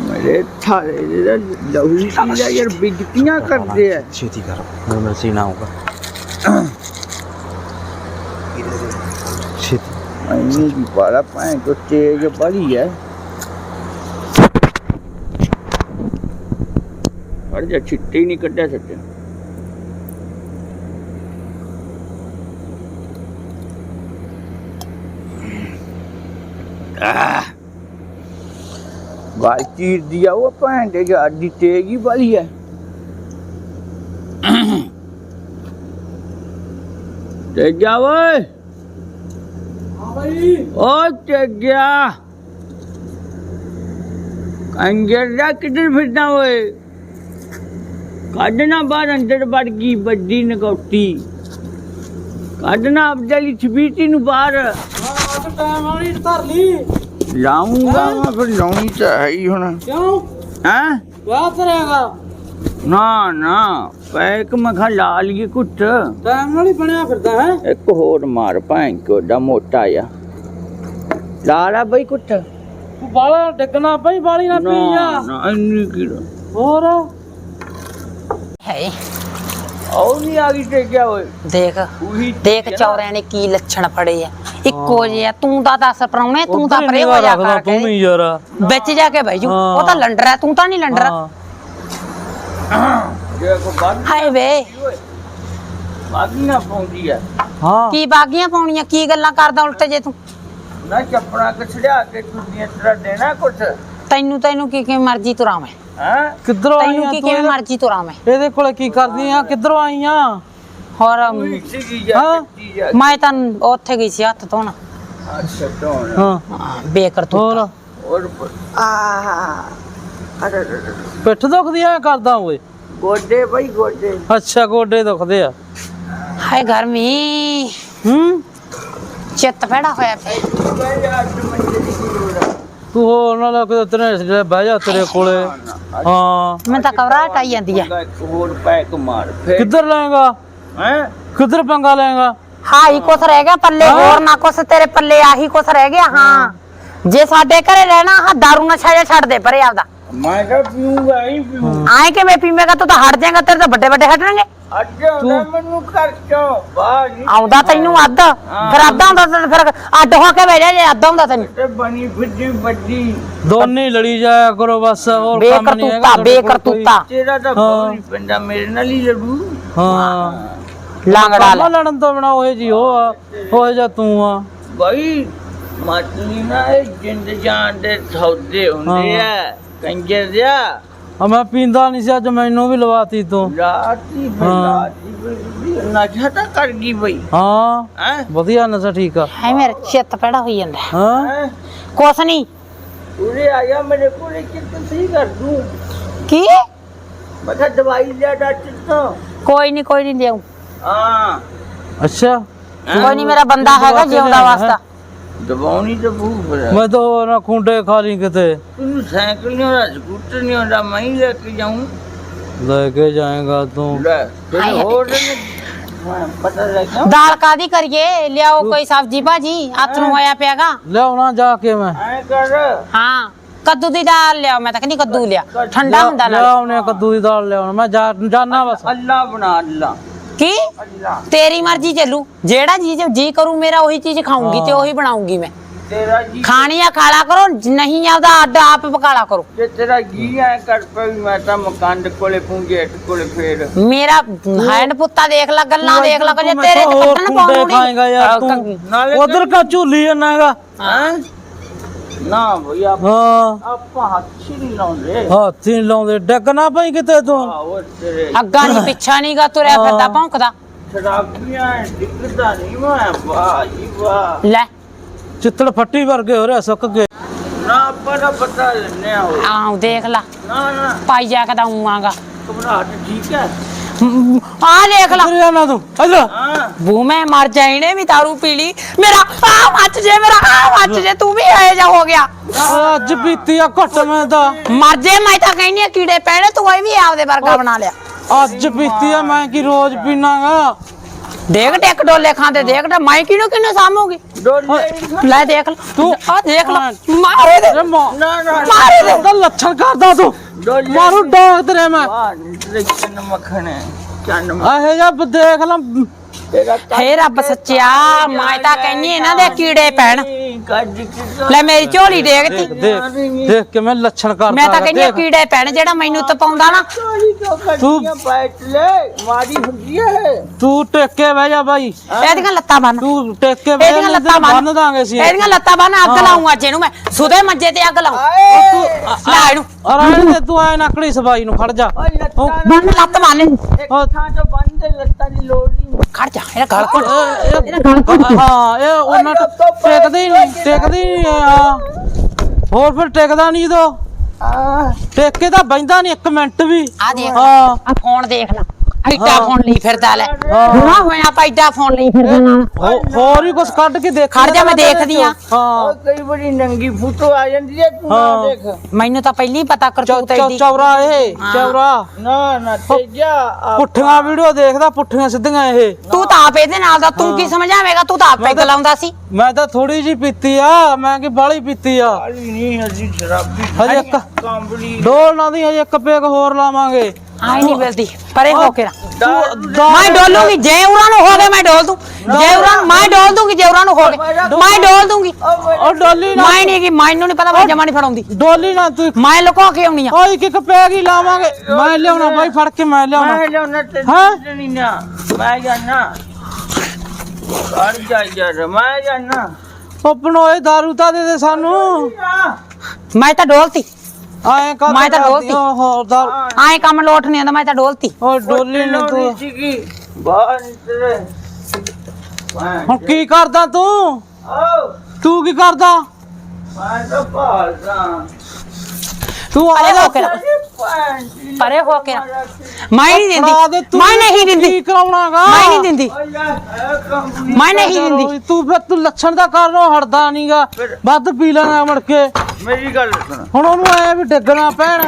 ਮੇਰੇ ਥਾਲੇ ਦੇ ਲਹੂ ਦੀ ਦਾ ਯਾਰ ਬਿਜਤੀਆਂ ਕਰਦੇ ਆ ਛੇਤੀ ਕਰ ਹੁਣ ਮੈਂ ਸੀਨਾ ਆਊਗਾ ਛੇਤੀ ਇੰਨੀ ਦੀ ਭੈਣ ਤੋਂ ਤੇਜ ਬੜੀ ਹੈ ਖੜ ਜਾ ਛਿੱਟੇ ਨਹੀਂ ਕੱਢਿਆ ਸੱਤੇ ਗਾਲ ਚੀਰ ਦਿਆ ਉਹ ਭੈਣ ਦੇ ਯਾਰ ਤੇਜ਼ ਹੀ ਵਾਲੀ ਹੈ ਤੇ ਜਾ ਓਏ ਹਾਂ ਬਾਈ ਓ ਤੇ ਗਿਆ ਕੰਜਰ ਦਾ ਕਿੱਧਰ ਫਿਰਦਾ ਓਏ? ਕੱਢਣਾ ਬਾਹਰ ਅੰਦਰ ਵੜ ਗਈ ਵੱਡੀ ਨਗੌਤੀ ਕੱਢਣਾ ਅਬਦਲੀ ਛਬੀਤੀ ਨੂੰ ਬਾਹਰ। ਹਾਂ ਅੱਜ ਟਾਈਮ ਵਾਲੀ ਧਰ ਲਈ ਲਾਉਂਗਾ ਮੈਂ ਫਿਰ ਲਾਉਣੀ ਤਾਂ ਹੈ ਹੀ ਹੁਣ। ਕਿਉਂ? ਹੈਂ? ਵਿਆਹ ਕਰੇਗਾ ਨਾ ਨਾ ਪੈਕ ਮਖਾ ਲਾ ਲਈਏ ਕੁੱਟ ਟਾਈਮ ਨਾਲ ਹੀ ਬਣਿਆ ਫਿਰਦਾ ਹੈ। ਇੱਕ ਹੋਰ ਮਾਰ ਭੈਣ ਕੋਡਾ ਮੋਟਾ ਆ ਲਾ ਲਾ ਬਈ ਕੁੱਟ ਤੂੰ ਬਾਲਾ ਡਿੱਗਣਾ ਪਈ ਬਾਲੀ ਨਾ ਪੀ ਨਾ ਜਾ। ਨਾ ਇੰਨੀ ਕਿਲੋ ਹੋਰ? ਹੈ ਉਹ ਨਹੀਂ ਆ ਗਈ ਤੇ ਕਿਆ ਓਏ। ਦੇਖ ਉਹੀ ਦੇਖ ਚੌਰਿਆਂ ਨੇ ਕੀ ਲੱਛਣ ਫੜੇ ਆ। ਇੱਕੋ ਜਿਹੇ ਤੂੰ ਤਾਂ ਦੱਸ ਪਰਾਉਣੇ ਤੂੰ ਤਾਂ ਪਰੇ ਹੋ ਜਾ ਕਰ ਤੂੰ ਵੀ ਯਾਰ। ਵਿੱਚ ਜਾ ਕੇ ਬਹਿ ਜੂ ਉਹ ਤਾਂ ਲੰਡਰ ਹੈ ਤੂੰ ਤਾਂ ਨਹੀਂ ਲੰਡਰ। ਹਾਏ ਵੇ ਬਾਗੀਆਂ ਪਾਉਂਦੀ ਆ ਹਾਂ ਕੀ ਬਾਗੀਆਂ ਪਾਉਣੀਆਂ ਕੀ ਗੱਲਾਂ ਕਰਦਾ ਉਲਟ ਜੇ ਤੂੰ ਨਾ ਚੱਪਣਾ ਕਛੜਿਆ ਕੇ ਦੁਨੀਆ ਤੇਰਾ ਦੇਣਾ ਕੁਛ ਤੈਨੂੰ ਤੈਨੂੰ ਕੀ ਕੀ ਮਰਜ਼ੀ ਤੁਰਾਵੇਂ ਹਾਂ ਕਿੱਧਰੋਂ ਤੈਨੂੰ ਆਈਆਂ ਕੀ ਤੂੰ ਕਿਵੇਂ ਇਹਦੇ- ਮਰਜ਼ੀ ਤੁਰਾਵੇਂ ਇਹਦੇ ਕੋਲੇ ਕੀ ਕਰਦੀ ਆ ਕਿੱਧਰੋਂ ਆਈਆਂ ਹੋਰ ਕੋਈ ਸੀਗੀ ਜਾ ਹਾਂ। ਕੱਟੀ ਜਾ ਮੈਂ ਤਾਂ ਉੱਥੇ ਗਈ ਸੀ ਹੱਥ ਧੋਣ ਅੱਛਾ ਤੋਣ ਹਾਂ ਹਾਂ, ਬੇਕਰਤੂਤ ਹੋਰ ਔਰ ਆ ਅਰੇ ਪਿੱਠ ਦੁਖਦੀ ਆ ਕਰਦਾ ਓਏ? ਗੋਡੇ ਬਈ ਗੋਡੇ। ਅੱਛਾ ਗੋਡੇ ਦੁਖਦੇ ਆ। ਹਾਏ ਗਰਮੀ। ਹੂੰ? ਚਿੱਤ ਪੈੜਾ ਹੋਇਆ? ਤੂੰ ਹੋਰ ਨਾ ਲੱਗ ਤੇਰੇ ਜਿਹੜੇ ਬਹਿ ਜਾ ਤੇਰੇ ਕੋਲੇ। ਹਾਂ। ਮੈਨੂੰ ਤਾਂ ਘਬਰਾਹਟ ਆਈ ਜਾਂਦੀ ਆ। ਹੋਰ ਪੈਕ ਮਾਰ ਕਿੱਧਰ ਲੈਂਗਾ ਹੈ? ਕਿੱਧਰ ਪੰਗਾ ਲੈਂਗਾ ਹਾਈ ਕੁਛ ਰਹਿ ਗਿਆ ਪੱਲੇ ਹੋਰ ਨਾ ਕੁਛ ਤੇਰੇ ਪੱਲੇ ਆਹੀ ਕੁਛ ਰਹਿ ਗਿਆ ਹਾਂ। ਜੇ ਸਾਡੇ ਘਰੇ ਰਹਿਣਾ ਹਾਂ ਦਾਰੂ ਨਸ਼ਾ ਜਿਹਾ ਛੱਡ ਦੇ ਪਰੇ ਆਪਦਾ। ਮੈਂ ਤਾਂ ਪੀਊਂਗਾ ਹੀ ਪੀਊਂ। ਆਏ ਕਿਵੇਂ ਪੀਵੇਂਗਾ? ਤੂੰ ਤਾਂ ਹਟ ਜਾਏਗਾ ਤੇਰੇ ਤਾਂ ਵੱਡੇ ਵੱਡੇ ਹਟਣਗੇ। ਅੱਜ ਆਉਂਦਾ ਮੈਨੂੰ ਕਰ ਚੋਂ ਬਾਹਰ ਨਹੀਂ ਆਉਂਦਾ ਤੈਨੂੰ ਅੱਧ। ਫਿਰ ਅੱਧ ਆਉਂਦਾ ਤਾਂ ਫਿਰ ਅੱਡ ਹੋ ਕੇ ਬਹਿ ਜਾ ਜੇ ਅੱਧ ਆਉਂਦਾ ਤੈਨੂੰ। ਤੇ ਬਣੀ ਫਿੱਡੀ ਵੱਡੀ। ਦੋਨੇ ਲੜੀ ਜਾਇਆ ਕਰੋ ਬਸ ਹੋਰ ਕੰਮ ਨਹੀਂ ਹੈਗਾ ਬੇਕਰਤੂਤਾ। ਬੇਕਰਤੂਤਾ ਤੇਰਾ ਤਾਂ ਹੀ। ਪੈਂਦਾ ਮੇਰੇ ਨਾਲ ਹੀ ਲੜੂ। ਹਾਂ। ਲਾਂਗੜਾ ਲੈ ਕੰਮ ਲੜਨ ਤੋਂ ਬਿਨਾ ਉਹ ਜੀ ਉਹ ਆ ਉਹ ਜਾ ਤੂੰ ਆ। ਭਾਈ ਮਤਲੀ ਨਾ ਇਹ ਜਿੰਦ ਜਾਨ ਦੇ ਸੌਦੇ ਹੁੰਦੇ ਆ। ਕੰਜਰ ਦਿਆ ਆ ਮੈਂ ਪੀਂਦਾ ਨਹੀਂ ਸੀ ਅੱਜ ਮੈਨੂੰ ਵੀ ਲਵਾਤੀ ਤੂੰ ਰਾਤੀ ਬਲਾਤੀ ਨਾ ਘਟਾ ਕਰ ਗਈ ਬਈ ਹਾਂ ਹੈ ਵਧੀਆ ਨਸ਼ਾ ਠੀਕ ਆ ਹੈ ਮੇਰੇ ਚਿੱਤ ਪੈੜਾ ਹੋਈ ਜਾਂਦਾ ਹਾਂ ਕੁਛ ਨਹੀਂ ਉਰੇ ਆਇਆ ਮੇਰੇ ਕੋਲੇ ਕਿਤੇ ਸਹੀ ਕਰ ਦੂੰ ਕੀ ਮੈਂ ਕਿਹਾ ਦਵਾਈ ਲਿਆ ਡਾਕਟਰ ਤੋਂ ਕੋਈ ਨਹੀਂ ਕੋਈ ਨਹੀਂ ਦੇਉ ਹਾਂ ਅੱਛਾ ਕੋਈ ਨਹੀਂ ਮੇਰਾ ਬੰਦਾ ਹੈਗਾ ਦਵਾਉਣੀ ਤਾਂ ਭੂਖ ਬਰਾ ਮੈਂ ਤਾਂ ਉਹ ਨਾ ਖੁੰਡੇ ਖਾ ਲਈ ਕਿਤੇ। ਤੈਨੂੰ ਸਾਈਕਲ ਨਹੀਂ ਹੁੰਦਾ ਸਕੂਟਰ ਨਹੀਂ ਹੁੰਦਾ ਮੈਂ ਹੀ ਲੈ ਕੇ ਜਾਊਂ। ਲੈ ਕੇ ਜਾਏਗਾ ਤੂੰ। ਲੈ ਫਿਰ ਹੋਰ ਨੇ ਹਾਂ, ਪਤਾ ਲੱਗਿਆ ਦਾਲ ਕਾਦੀ ਕਰੀਏ? ਲਿਆਓ ਕੋਈ ਸਬਜੀ ਭਾਜੀ ਹੱਥ ਨੂੰ ਆਇਆ ਪਿਆਗਾ। ਲਿਆਉਣਾ ਜਾ ਕੇ ਮੈਂ। ਐ ਕਰ। ਹਾਂ ਕੱਦੂ ਦੀ ਦਾਲ ਲਿਆਓ ਮੈਂ ਤਾਂ ਕਹਿੰਦੀ ਕੱਦੂ ਲਿਆ। ਠੰਡਾ ਹੁੰਦਾ ਨਾਲ। ਲਿਆਉਣੇ ਕੱਦੂ ਦੀ ਦਾਲ ਲਿਆਉਣਾ। ਮੈਂ ਜਾਣਾ ਬਸ। ਅੱਲਾ ਬਣਾ ਅੱਲਾ। ਕੀ? ਤੇਰੀ ਮਰਜ਼ੀ ਚੱਲੂ। ਜਿਹੜਾ ਜੀ ਜੀ ਕਰੂ ਮੇਰਾ ਉਹੀ ਚੀਜ਼ ਖਾਊਂਗੀ ਤੇ ਉਹੀ ਬਣਾਉਂਗੀ ਮੈਂ। ਤੇਰਾ ਜੀ ਖਾਣੀ ਆ ਖਾਲਾ ਕਰੋ ਨਹੀਂ ਆਪਦਾ ਅੱਡ ਆਪ ਪਕਾਲਾ ਕਰੋ। ਜੇ ਤੇਰਾ ਜੀ ਐ ਕਰ ਪਈ ਮੈਂ ਤਾਂ ਮਕਾਨ ਕੋਲੇ ਪੂੰਜੇ ਕੋਲੇ ਫੇਰ। ਮੇਰਾ ਹੈਂਡ ਪੁੱਤਾ ਦੇਖ ਲੈ ਗੱਲਾਂ ਦੇਖ ਲੈ ਤੇਰੇ ਤੇ ਕੱਟਣ ਪਾਉਣੀ ਉਧਰ ਕਾ ਝੂਲੀ ਜਾਣਾਗਾ ਹਾਂ? ਨਾ ਭਈ ਆਪ ਹਾਂ। ਆਪਾਂ ਹੱਥ ਹੀ ਨਹੀਂ ਲਾਉਂਦੇ। ਹੱਥ ਹੀ ਨੀ ਲਾਉਂਦੇ। ਡੱਗ ਨਾ ਪਈ ਕਿਤੇ ਤੂੰ? ਆਹੋ ਤੇਰੇ ਅੱਗਾ ਨਹੀਂ ਪਿੱਛਾ ਨਹੀਂਗਾ ਤੁਰਿਆ ਫਿਰਦਾ ਭੌਂਕਦਾ। ਸ਼ਰਾਬੀਆਂ ਡਿੱਗਦਾ ਨਹੀਂ ਮੈਂ ਵਾਹ ਜੀ ਵਾਹ। ਲੈ। ਚਿੱਤੜ ਫੱਟੀ ਵਰਗੇ ਹੋ ਰਿਹਾ ਸੁੱਕ ਗਏ। ਨਾ ਆਪਾਂ ਦਾ ਪਤਾ ਲੈਣੇ ਆ ਉਹ। ਆਉ ਦੇਖ ਲਾ। ਨਾ ਨਾ। ਪਾਈ ਜਾ ਕੇ ਦਊਂਗਾ ਘਬਰਾਹਟ ਠੀਕ ਹੈ? ਆ ਦੇਖ ਲਾ। ਕਿੱਧਰ ਜਾਣਾ ਤੂੰ। ਇੱਧਰ ਹਾਂ ਬੂ ਮੈਂ ਮਰ ਜਾਈਨੇ ਵੀ ਦਾਰੂ ਪੀ ਲਈ। ਮੇਰਾ ਆ ਮੱਚ ਜੇ ਮੇਰਾ ਆ ਮੱਚ ਜੇ ਤੂੰ ਵੀ ਐ ਜਾ ਹੋ ਗਿਆ। ਅੱਜ ਪੀਤੀ ਆ ਘੁੱਟ ਮੈਂ ਤਾਂ। ਮਰ ਜੇ ਮੈਂ ਤਾਂ ਕਹਿੰਦੀ ਆ ਕੀੜੇ ਪੈਣੇ ਤੂੰ ਇਹ ਵੀ ਆਪਦੇ ਵਰਗਾ ਬਣਾ ਲਿਆ। ਅੱਜ ਪੀਤੀ ਆ ਮੈਂ ਕੀ ਰੋਜ਼ ਪੀਣਾਗਾ? ਦੇਖ ਟਿਕ ਡੋਲੇ ਖਾਂਦੇ ਦੇਖ ਤੇ ਮੈਂ ਕਿਹਨੂੰ ਕਿਹਨੂੰ ਸਾਮੂਗੀ ਲੈ ਦੇਖ ਲੈ। ਤੂੰ- ਆ ਦੇਖ ਲੈ। ਮਾਰੇ ਦੇ ਨਾ ਨਾ ਨਾ ਮਾਰੇ ਦੇ ਉਹਦਾ ਲੱਛਣ ਕਰਦਾ ਤੂੰ। ਮਾਰੂ ਡਾਕ ਤੇਰੇ ਮੈਂ। ਵਾਹ ਚੰਨ ਮੱਖਣ ਹੈ ਚੰਨ ਆਹੇ ਜਾ ਦੇਖ ਲਾ। ਤੇਰਾ ਹੇ ਰੱਬ ਸੱਚਿਆ ਮੈਂ ਤਾਂ ਕਹਿੰਨੀ ਇਹਨਾਂ ਦੇ ਕੀੜੇ ਪੈਣ। ਕੱਜ ਲੈ ਮੇਰੀ ਝੋਲੀ ਦੇਖਤੀ ਦੇਖ ਦੇਖ ਕਿਵੇਂ ਲੱਛਣ ਕਰਦਾ ਮੈਂ ਤਾਂ ਕਹਿੰਨੀ। ਕੀੜੇ ਪੈਣ ਜਿਹੜਾ ਮੈਨੂੰ ਤਪਾਉਂਦਾ ਨਾ। ਤੋਂ ਬੈਠ ਲੈ ਮਾਰੀ ਹੁੰਦੀ ਹੈ ਤੂੰ ਟੇਕੇ ਬਹਿ ਜਾ ਬਾਈ। ਇਹਦੀਆਂ ਲੱਤਾਂ ਬੰਨ। ਤੂੰ ਟੇਕੇ ਬਹਿ ਇਹਦੀਆਂ ਲੱਤਾਂ ਬੰਨ। ਬੰਨ ਦਾਂਗੇ ਸੀ ਇਹਦੀਆਂ ਲੱਤਾਂ ਬੰਨ ਅੱਗ ਲਾਉਂ ਅੱਜ ਇਹਨੂੰ ਮੈਂ। ਸੁਦੇ ਮੰਜੇ ਤੇ ਅੱਗ ਲਾਉਂ ਆਏ। ਲੈ ਇਹਨੂੰ। ਅਰੇ ਤੇ ਤੂੰ ਐ ਨਕਲੀ ਸਬਾਈ ਨੂੰ ਖੜ ਜਾ। ਬੰਨ ਲੱਤ ਬੰਨ। ਇੱਕ ਥਾਂ ਤੋਂ ਬੰਦ ਦੇ ਲੱਤਾਂ ਦੀ ਲੋੜ ਨਹੀਂ। ਖੜ ਜਾ ਇਹਦਾ ਗਲ ਘੁੱਟ ਇਹ- ਇਹਦਾ ਗਲ ਘੁੱਟ ਇਹ- ਹਾਂ ਇਹ ਉਹਨਾਂ ਟਿਕਦੇ ਹੀ ਨਹੀਂ ਟਿਕਦੇ ਹੀ ਨਹੀਂ ਹਾਂ। ਹੋਰ ਫਿਰ ਟਿਕਦਾ ਨਹੀਂ ਜਦੋਂ। ਟਿਕ ਕੇ ਤਾਂ ਬੈਂਦਾ ਨਹੀਂ ਇੱਕ ਮਿੰਟ ਵੀ। ਆ ਦੇਖ। ਹਾਂ। ਆ ਫੋਨ ਦੇਖ ਲੈ। ਐਡਾ ਫੋਨ ਲਈ ਫਿਰਦਾ ਲੈ। ਬੁਰਾ ਹੋਇਆ ਪਾ ਐਡਾ ਫੋਨ ਲਈ ਫਿਰਦਾ ਹੋ- ਹੋਰ ਹੀ ਕੁਝ ਕੱਢ ਕੇ ਦੇਖ ਖੜ ਜਾ, ਮੈਂ ਦੇਖਦੀ ਆਂ। ਹਾਂ। ਉਹ ਕਈ ਵਾਰੀ ਨੰਗੀ ਫੋਟੋ ਆ ਜਾਂਦੀ ਹੈ ਤੂੰ ਨਾ ਹਾਂ। ਦੇਖ। ਮੈਨੂੰ ਤਾਂ ਪਹਿਲੀ ਪਤਾ ਕਰਤੂਤ ਚੌ- ਐਡੀ ਚੌਰਾ ਇਹ ਚੌਰਾ। ਨਾ ਨਾ ਤੇਜਾ ਆ ਪੁੱਠੀਆਂ ਵੀਡੀਓ ਦੇਖਦਾ ਪੁੱਠੀਆਂ ਸਿੱਧੀਆਂ ਇਹ। ਤੂੰ ਤਾਂ ਆਪ ਇਹਦੇ ਨਾਲ ਦਾ ਤੂੰ ਕੀ ਸਮਝਾਵੇਂਗਾ? ਤੂੰ ਤਾਂ ਆਪ ਪੈਗ ਲਾਉਂਦਾ ਸੀ। ਮੈਂ ਤਾਂ ਥੋੜੀ ਜੀ ਪੀਤੀ ਆ ਮੈਂ ਕਿ ਬਾਲੀ ਪੀਤੀ ਆ। ਵਾਲੀ ਨਹੀਂ ਅਸੀਂ ਸ਼ਰਾਬੀ ਹਜੇ ਇੱਕ ਕੰਬਲੀ। ਡੋਲ ਨਾ ਦੀ ਹਜੇ ਇੱਕ ਪੇਗ ਹੋਰ ਲਾਵਾਂਗੇ। ਆਈ ਨਹੀਂ ਮਿਲਦੀ। ਪਰੇ ਹੋ ਕੇ ਨਾ। ਦਾਰੂ- ਮੈਂ ਡੋਲੂਗੀ ਜੇ ਉਹਨਾਂ ਨੂੰ ਹੋ ਗਏ ਮੈਂ ਡੋਲ ਦੂੰ। ਜੇ ਉਹਨਾਂ ਨੂੰ ਮੈਂ ਡੋਲ ਦੂੰਗੀ ਜੇ ਉਹਨਾਂ ਨੂੰ ਹੋ ਗਏ ਮੈਂ ਡੋਲ ਦੂੰਗੀ। ਉਹ ਡੋਲੀ ਨਾ। ਮੈਂ ਨਹੀਂ ਕਿ ਮੈਨੂੰ ਨਹੀਂ ਪਤਾ ਮੈਂ ਜਮਾ ਨਹੀਂ ਫੜਾਉਂਦੀ। ਡੋਲੀ ਨਾ ਤੂੰ। ਮੈਂ ਲੁਕੋ ਕੇ ਆਉਣੀ ਆ। ਓਏ ਇੱਕ ਇੱਕ ਪੈਗ ਹੀ ਲਾਵਾਂਗੇ। ਮੈਂ ਲਿਆਉਣਾ ਬਾਈ ਫੜ ਕੇ ਮੈਂ ਲਿਆਉਣਾ। ਮੈਂ ਜਾਣਾ ਤੇ ਹਾਂ? ਨਹੀਂ ਨਾ। ਮੈਂ ਜਾਣਾ। ਕਰ ਜਾ ਯਾਰ ਮੈਂ ਜਾਣਾ। ਉਹ ਬਣੋਏ ਦਾਰੂ ਤਾਂ ਦੇ ਦੇ ਸਾਨੂੰ। ਮੈਂ ਤਾਂ ਡੋਲਤੀ। ਐਂ ਕਰ ਮੈਂ ਤਾਂ ਡੋਲਤੀ। ਹੋਰ ਦਾਰੂ ਆਏ ਕੰਮ ਲੋਟ ਨਹੀਂ ਆਉਂਦਾ ਮੈਂ ਤਾਂ ਡੋਲਤੀ। ਓ ਡੋਲੀ ਨੂੰ ਤੂੰ। ਸੀਗੀ। ਬਾਹਰ ਨਿਕਲੇ ਹੁਣ ਕੀ ਕਰਦਾ ਤੂੰ? ਆਓ। ਤੂੰ ਕੀ ਕਰਦਾ? ਮੈਂ ਤਾਂ ਭਾਲਦਾ। ਤੂੰ ਆ ਜਾ। ਪਰੇ ਹੋ ਕੇ। ਮੈਂ ਨਹੀਂ ਦਿੰਦੀ। ਮੈਂ ਨਹੀਂ ਦਿੰਦੀ। ਕੀ ਕਰਾਉਣਾਗਾ? ਮੈਂ ਨਹੀਂ ਦਿੰਦੀ। ਮੈਂ ਨਹੀਂ ਦਿੰਦੀ। ਤੂੰ ਫਿਰ ਤੂੰ ਲੱਛਣ ਦਾ ਕਾਰਨ ਹਟਦਾ ਨਹੀਂਗਾ ਵੱਧ ਪੀ ਲੈਣਾ ਮੁੜ ਕੇ। ਮੇਰੀ ਗੱਲ ਸੁਣ। ਹੁਣ ਉਹਨੂੰ ਐ ਵੀ ਡੱਗਣਾ ਪੈਣ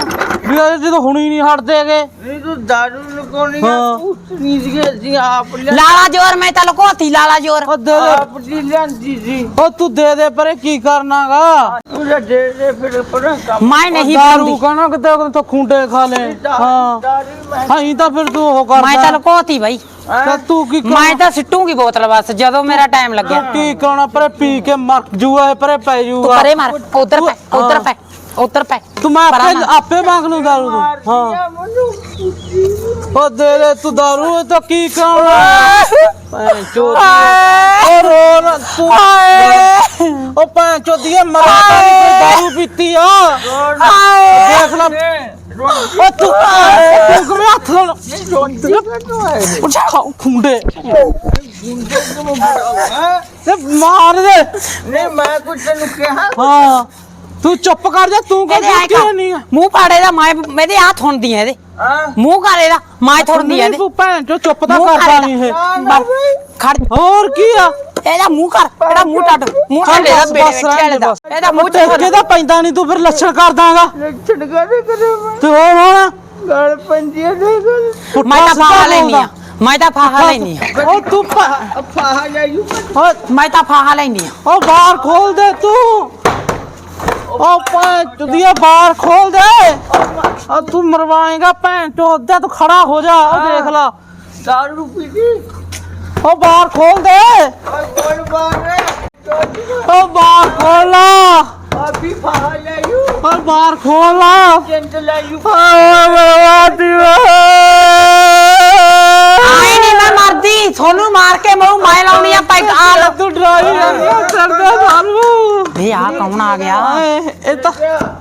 ਵੀ ਇਹ ਜਦੋਂ ਹੁਣੀ ਨਹੀਂ ਹਟਦੇਗੇ ਨਹੀਂ ਤੂੰ ਦਾਰੂ ਲਗਾਉਣੀ ਆ ਹਾਂ। ਪੁੱਛ ਨਹੀਂ ਸੀ ਅਸੀਂ ਆਪ ਲਿਆ ਲਾਲਾ ਜੋਰ ਮੈਂ ਤਾਂ ਲੁਕੋਤੀ ਲਾਲਾ ਜੋਰ। ਉਹ ਦੇ ਦੇ। ਆਪ ਦੀ ਲਿਆਂਦੀ ਸੀ। ਉਹ ਤੂੰ ਦੇ ਦੇ ਪਰੇ ਕੀ ਕਰਨਾਗਾ? ਤੂੰ ਜਾ ਦੇ ਦੇ ਫਿਰ ਪਰ ਕੰਮ ਮੈਂ ਨਹੀਂ ਦਾਰੂ ਪੀਂਦੀ ਕਹਣਾ ਕਿਤੇ ਤੋਂ ਖੁੰਡੇ ਖਾ ਲੈ? ਹਾਂ। ਦਾਰੂ ਮੈਂ ਹਾਂ ਤਾਂ ਫਿਰ ਤੂੰ ਉਹ ਕਰਦਾ। ਮੈਂ ਤਾਂ ਲੁਕੋਤੀ ਬਾਈ। ਤੇ ਤੂੰ ਕੀ ਮੈਂ ਤਾਂ ਸਿੱਟੂਗੀ ਬੋਤਲ ਬਸ ਜਦੋਂ ਮੇਰਾ ਟਾਈਮ ਲੱਗਿਆ। ਕੀ ਕਰਾਉਣਾ ਪਰੇ ਪੀ ਕੇ ਮਰ ਜੂਆ ਇਹ ਪਰੇ ਪੈ ਤੂੰ ਜੂਗਾ ਪਰੇ ਮਾਰ ਉਧਰ ਪੈ ਉਧਰ। ਪੈ ਉਧਰ ਪੈ ਤੂੰ ਮੈਂ ਪਰਾਂ ਆਪੇ ਮਾਰ। ਆਪੇ ਮੰਗ ਲੂੰ ਦਾਰੂ ਹਾਂ। ਉਹ ਦੇ ਦੇ ਤੂੰ ਦਾਰੂ ਇਹ ਤਾਂ ਕੀ ਕਰਾਉਣਾ ਭੈਣ ਚੋਦੀ। ਉਹ ਰੋ ਨਾ ਤੂੰ ਉਹ ਭੈਣ ਚੋਦੀ ਮਰਾ ਤਾਂ ਕੋਈ ਦਾਰੂ ਪੀਤੀ ਆ। ਦੇਖ ਲੈ। ਉਹ ਤੂੰ ਤੂੰ ਕਿਵੇਂ ਹੱਥ ਨਾਲ ਖਾਉ ਖੁੰਡੇ ਤੇ ਮਾਰ ਦੇ ਨਹੀਂ ਮੈਂ ਕੁਝ ਤੈਨੂੰ ਕਿਹਾ ਹਾਂ ਤੂੰ ਚੁੱਪ ਕਰ ਜਾ ਤੂੰ ਇਹਦੇ ਆਏ ਕਿਉਂ ਨਹੀਂ ਆ? ਮੂੰਹ ਪਾੜੇ ਦਾ ਮੈਂ ਇਹਦੇ ਹੱਥ ਹੁੰਦੀ ਐ ਇਹਦੇ। ਮੂੰਹ ਕਾਲੇ ਦਾ ਮੈਂ ਥੋੜਦੀ ਐ ਨਹੀਂ ਇਹਦੇ। ਤੂੰ ਭੈਣ ਚੋ ਚੁੱਪ ਤਾਂ ਮੂੰਹ ਕਰਦਾ ਨਹੀਂ ਇਹ। ਖੜ ਹੋਰ ਕੀ ਆ? ਇਹਦਾ ਮੂੰਹ ਕਰ ਇਹਦਾ ਮੂੰਹ ਟੱਟ ਮੂੰਹ ਟੱਟ ਇਹਦਾ ਬੇੜੇ ਦੇ। ਇਹਦਾ ਮੂੰਹ ਟੱਟ ਦਾ ਪੈਂਦਾ ਨਹੀਂ ਤੂੰ ਫਿਰ ਲੱਛਣ ਕਰਦਾਗਾ ਲੱਛਣ ਕਰੇ ਕਰੇ ਮੈਂ? ਤੇ ਹੋਰ ਹੁਣ? ਗਲ ਪੰਜੀਆਂ ਦੇ ਗਲ ਮੈਂ ਤਾਂ ਸਿੱਧਾ ਫਾਹਾ ਲੈਣੀ ਆ। ਬੋਲਦਾ। ਮੈਂ ਤਾਂ ਫਾਹਾ ਲੈਣੀ ਆ। ਉਹ ਤੂੰ ਭਾ- ਫਾਹਾ ਜਾਈਓ ਉਹ ਮੈਂ ਤਾਂ ਫਾਹਾ ਲੈਣੀ ਆ। ਉਹ ਬਾਹਰ ਖੋਲ ਦੇ ਤੂੰ। ਉਹ ਭੈਣ ਚੁਦੀਆ ਬਾਹਰ ਖੋਲ ਦੇ। ਆ ਤੂੰ ਮਰਵਾਏਗਾ ਭੈਣ ਚੋਦਿਆ ਤੂੰ ਖੜਾ ਹੋ ਜਾ ਉਹ ਦੇਖ ਲਾ। ਦਾਰੂ ਪੀਤੀ ਉਹ ਬਾਹਰ ਖੋਲ ਦੇ। ਓਏ ਕੋਣ ਬਾਹਰ। ਉਹ ਬਾਹਰ ਖੋਲ ਲਾ। ਆਪੀ ਫਾਹਾ ਜਾਈਓ ਉਹ ਬਾਹਰ ਖੋਲ ਲਾ। ਜਿੰਦ ਲਾਈਓ ਓਏ ਮਰਵਾਤੀ ਆਏ ਨਹੀਂ ਮੈਂ ਮਰਦੀ ਤੁਹਾਨੂੰ ਮਾਰ ਕੇ ਮੂੰਹ ਮੈਂ ਲਾਉਣੀ ਆ ਪੈਗ ਆ ਲਓ। ਤੂੰ ਡਰਾਈ ਜਾਂਦੀ ਚੜਦਾ ਸਾਨੂੰ। ਇਹ ਆ ਕੌਣ ਆ ਗਿਆ? ਓਏ ਇਹ ਤਾਂ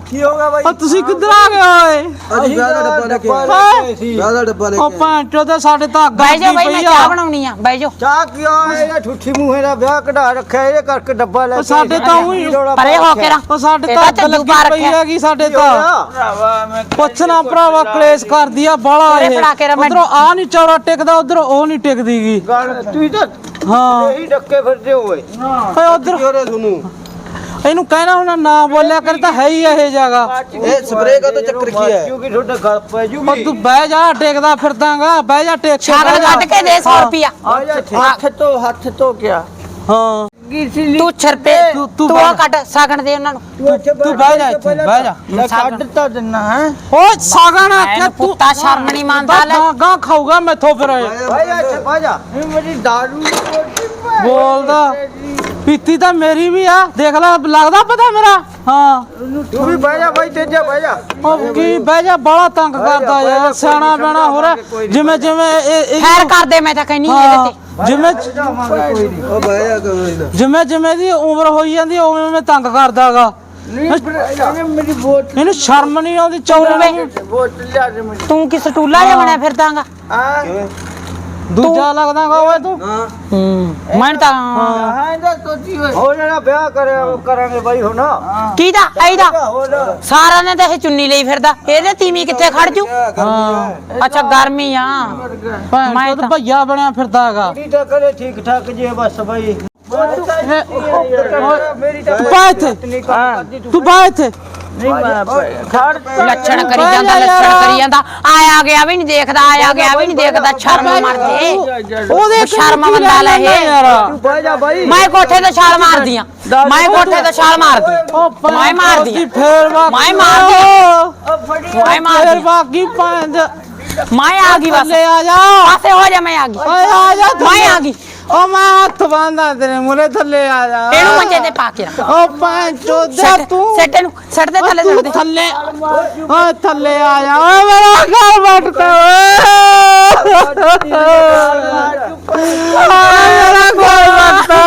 ਕੀ ਹੋਗਾ ਬਾਈ? ਉਹ ਤੁਸੀਂ ਕਿੱਧਰ ਆ ਗਏ ਓਏ? ਅਸੀਂ ਵਿਆਹ ਦਾ ਡੱਬਾ ਲੈ ਕੇ। ਹੈਂ? ਵਿਆਹ ਦਾ ਡੱਬਾ ਲੈ ਉਹ ਭੈਣ ਚੋਦੇ ਸਾਡੇ ਤਾਂ ਅੱਗ ਬਹਿ ਲੱਗੀ ਬਈ ਮੈਂ ਚਾਹ ਬਣਾਉਣੀ ਆ ਬਹਿ ਜਾਓ। ਚਾਹ ਕਿਉਂ ਇਹਦਾ ਠੁੱਠੀ ਮੂਹੇ ਦਾ ਵਿਆਹ ਕਢਾ ਰੱਖਿਆ ਇਹਦੇ ਕਰਕੇ ਡੱਬਾ ਲੈ ਉਹ ਸਾਡੇ ਤਾਂ ਊਂ ਪਰੇ ਹੋ ਕੇ ਰਾ। ਉਹ ਸਾਡੇ ਤਾਂ ਤਾਂ ਅੱਗ ਲੱਗੀ ਪਈ ਰੱਖਿਆ। ਹੈਗੀ ਸਾਡੇ ਤਾਂ। ਭਰਾਵਾ ਮੈਂ ਪੁੱਛਣਾ ਭਰਾਵਾ ਕਲੇਸ਼ ਕਰਦੀ ਆ ਬਾਲਾ ਇਹ। ਕੇ। ਉਧਰੋਂ ਆ ਨਹੀਂ ਚੌੜਾ ਟਿਕਦਾ ਉਧਰ ਉਹ ਨਹੀਂ ਟਿਕਦੀਗੀ। ਗੱਲ ਤੂੰ ਤਾਂ ਹਾਂ। ਇਹੀ ਡੱਕੇ ਫਿਰਦੇ ਹੋਏ ਓਏ। ਉਧਰ। ਰੇ ਤੁਹਾਨੂੰ? ਇਹਨੂੰ ਕਹਿਣਾ ਹੁਣ ਨਾ ਬੋਲਿਆ ਕਰ ਤਾਂ ਹੈ ਹੀ ਇਹ ਜਗ੍ਹਾ। ਇਹ ਸਪਰੇ ਦਾ ਤਾਂ ਚੱਕਰ ਕੀ ਹੈ? ਕਿਉਂਕਿ ਤੁਹਾਡਾ ਗਲ ਪੈ ਉਹ ਜੂਗੀ ਤੂੰ ਬਹਿ ਜਾ ਟਿਕਦਾ ਫਿਰਦਾਗਾ ਬਹਿ ਜਾ ਟੇਕ ਕੇ ਛਾਗਲ ਬਹਿ ਜਾ। ਕੱਢ ਕੇ ਦੇ 100 ਹਾਂ। ਰੁਪਿਆ ਆ ਜਾ ਹੱਥ ਤੋਂ ਹੱਥ ਤੋਂ ਕਿਆ ਹਾਂ। ਕਿਸੇ ਲਈ ਤੂੰ ਛਰਪੇ ਤੂੰ- ਤੂੰ ਤੂੰ ਆ ਬਹਿ। ਕੱਢ ਸਾਗਣ ਦੇ ਉਹਨਾਂ ਨੂੰ। ਤੂੰ ਬਹਿ ਜਾ ਇੱਥੇ ਬਹਿ ਜਾ। ਮੈਂ ਕੱਢ ਤਾਂ ਦਿੰਨਾ ਹੈ। ਓ ਸਾਗਣ ਆਖਿਆ ਐਨ ਤੂੰ ਪੁੱਤਾ ਸ਼ਰਮ ਨਹੀਂ ਮੰਨਦਾ ਲੈ। ਗਾਂ ਖਾਊਗਾ ਮੈਥੋਂ ਫਿਰ ਇਹ। ਭਾਈ ਇੱਥੇ ਭਾਜਾ ਇਹ ਮੇਰੀ ਦਾਰੂ ਦੀ ਬੋਤਲ ਭੈਣ ਬੋਲਦਾ। ਪੀਤੀ ਤਾਂ ਮੇਰੀ ਵੀ ਆ। ਦੇਖ ਲੈ ਲੱਗਦਾ ਪਤਾ ਮੇਰਾ? ਹਾਂ। ਤੂੰ ਵੀ ਬਹਿ ਜਾ ਭਾਈ ਤੇਜਾ ਬਹਿ ਜਾ। ਉਹ ਕੀ ਬਹਿ ਜਾ। ਬੜਾ ਤੰਗ ਕਰਦਾ ਯਾਰ ਸਿਆਣਾ ਬਣਾ ਹੋ ਰਿਹਾ ਜਿਵੇਂ ਜਿਵੇਂ ਇਹ ਇਹ- ਖੈਰ ਕਰਦੇ ਮੈਂ ਤਾਂ ਕਹਿਨੀ ਇਹਦੇ ਹਾਂ, ਤੇ। ਜਿਵੇਂ ਉਹ ਕੋਈ ਨਾ ਜਿਵੇਂ ਜਿਵੇਂ ਦੀ ਉਮਰ ਹੋਈ ਜਾਂਦੀ ਉਵੇਂ ਉਵੇਂ ਤੰਗ ਕਰਦਾਗਾ। ਨਹੀਂ ਫਿਰ ਇਹਨੇ ਮੇਰੀ ਬੋਤਲ ਇਹਨੂੰ ਸ਼ਰਮ ਨਹੀਂ ਆਉਂਦੀ ਚੌਰੇ ਨੂੰ ਬੋਤਲ ਲਿਆ ਦੇ ਮੈਨੂੰ। ਤੂੰ ਕਿ ਸਟੂਲਾ ਜਿਹਾ ਬਣਿਆ ਫਿਰਦਾਗਾ? ਦੂਜਾ ਲੱਗਦਾਗਾ ਓਏ ਤੂੰ। ਹੂੰ। ਮੈਂ ਤਾਂ ਹਾਂ ਇਹਦਾ ਤੋਤੀ ਹੋਏ। ਹੋ ਜਾਣਾ ਵਿਆਹ ਕਰਿਆ ਕਰਾਂਗੇ ਬਾਈ ਹੁਣ। ਕਿਹਦਾ ਐਦਾ ਹੋਰ। ਸਾਰਿਆਂ ਨੇ ਤਾਂ ਇਹ ਚੁੰਨੀ ਲਈ ਫਿਰਦਾ। ਇਹਦੇ ਤੀਵੀਂ ਕਿੱਥੇ ਖੜ ਜੂ? ਹਾਂ। ਅੱਛਾ ਗਰਮੀ ਆ। ਮੈਂ ਤਾਂ- ਭਈਆ ਬਣਿਆ ਫਿਰਦਾਗਾ। ਕੁੜੀ ਤਾਂ ਕਰੇ ਠੀਕ ਠਾਕ ਜੇ ਬਸ ਬਾਈ। ਤਾਂ ਤੂੰ ਬਾ ਇੱਥੇ। ਤੂੰ ਬਾ ਇੱਥੇ। ਨਹੀਂ ਮੈਂ ਖੜ ਲੱਛਣ ਕਰੀ ਜਾਂਦਾ ਜਾ ਲੱਛਣ। ਕਰੀ ਜਾਂਦਾ। ਆਇਆ ਗਿਆ ਵੀ ਨਹੀਂ ਦੇਖਦਾ ਆਇਆ ਗਿਆ ਵੀ ਨਹੀਂ ਦੇਖਦਾ ਸ਼ਰਮ ਮਰਦੇ ਉਹਦੇ ਸ਼ਰਮ ਮੰਦਾ ਲੈ ਤੂੰ ਬਹਿ ਜਾ ਬਾਈ। ਮੈਂ ਕੋਠੇ ਤੋਂ ਛਾਲ ਮਾਰਦੀ ਆ। ਮੈਂ ਕੋਠੇ ਤੋਂ ਛਾਲ ਮਾਰਦੀ। ਮੈਂ ਮਾਰਦੀ। ਫੇਰ ਮੈਂ ਮਾਰਦੀ ਉਹ ਫੜੀ ਮੈਂ ਫੇਰ ਮਾਰਦੀ ਆਂ। ਬਾਕੀ ਪੰਜ ਮੈਂ ਆ ਗਈ ਬਸ। ਥੱਲੇ ਆ ਜਾ। ਪਾਸੇ ਹੋ ਜਾ ਮੈਂ ਆ ਗਈ। ਓਏ ਆ ਜਾ ਮੈਂ ਆ ਗਈ। ਓ ਮੈਂ ਹੱਥ ਬੰਦਾ ਤੇਰੇ ਮੂਰੇ ਥੱਲੇ ਆ ਜਾ। ਇਹਨੂੰ ਮੰਜੇ ਤੇ ਪਾ ਕੇ ਰੱਖ। ਓ ਪੰਜ ਚੋਦਾ ਸੱਟ ਤੂੰ। ਸੱਟ ਇਹਨੂੰ ਸੱਟ ਦੇ ਥੱਲੇ ਤੂੰ ਸੱਟ ਦੇ। ਥੱਲੇ ਓਏ ਥੱਲੇ ਆ ਜਾ। ਓਏ ਮੇਰਾ ਘਰ ਵੱਟਦਾ ਓਏ। ਓਏ ਮੇਰਾ ਘਰ ਵੱਟਦਾ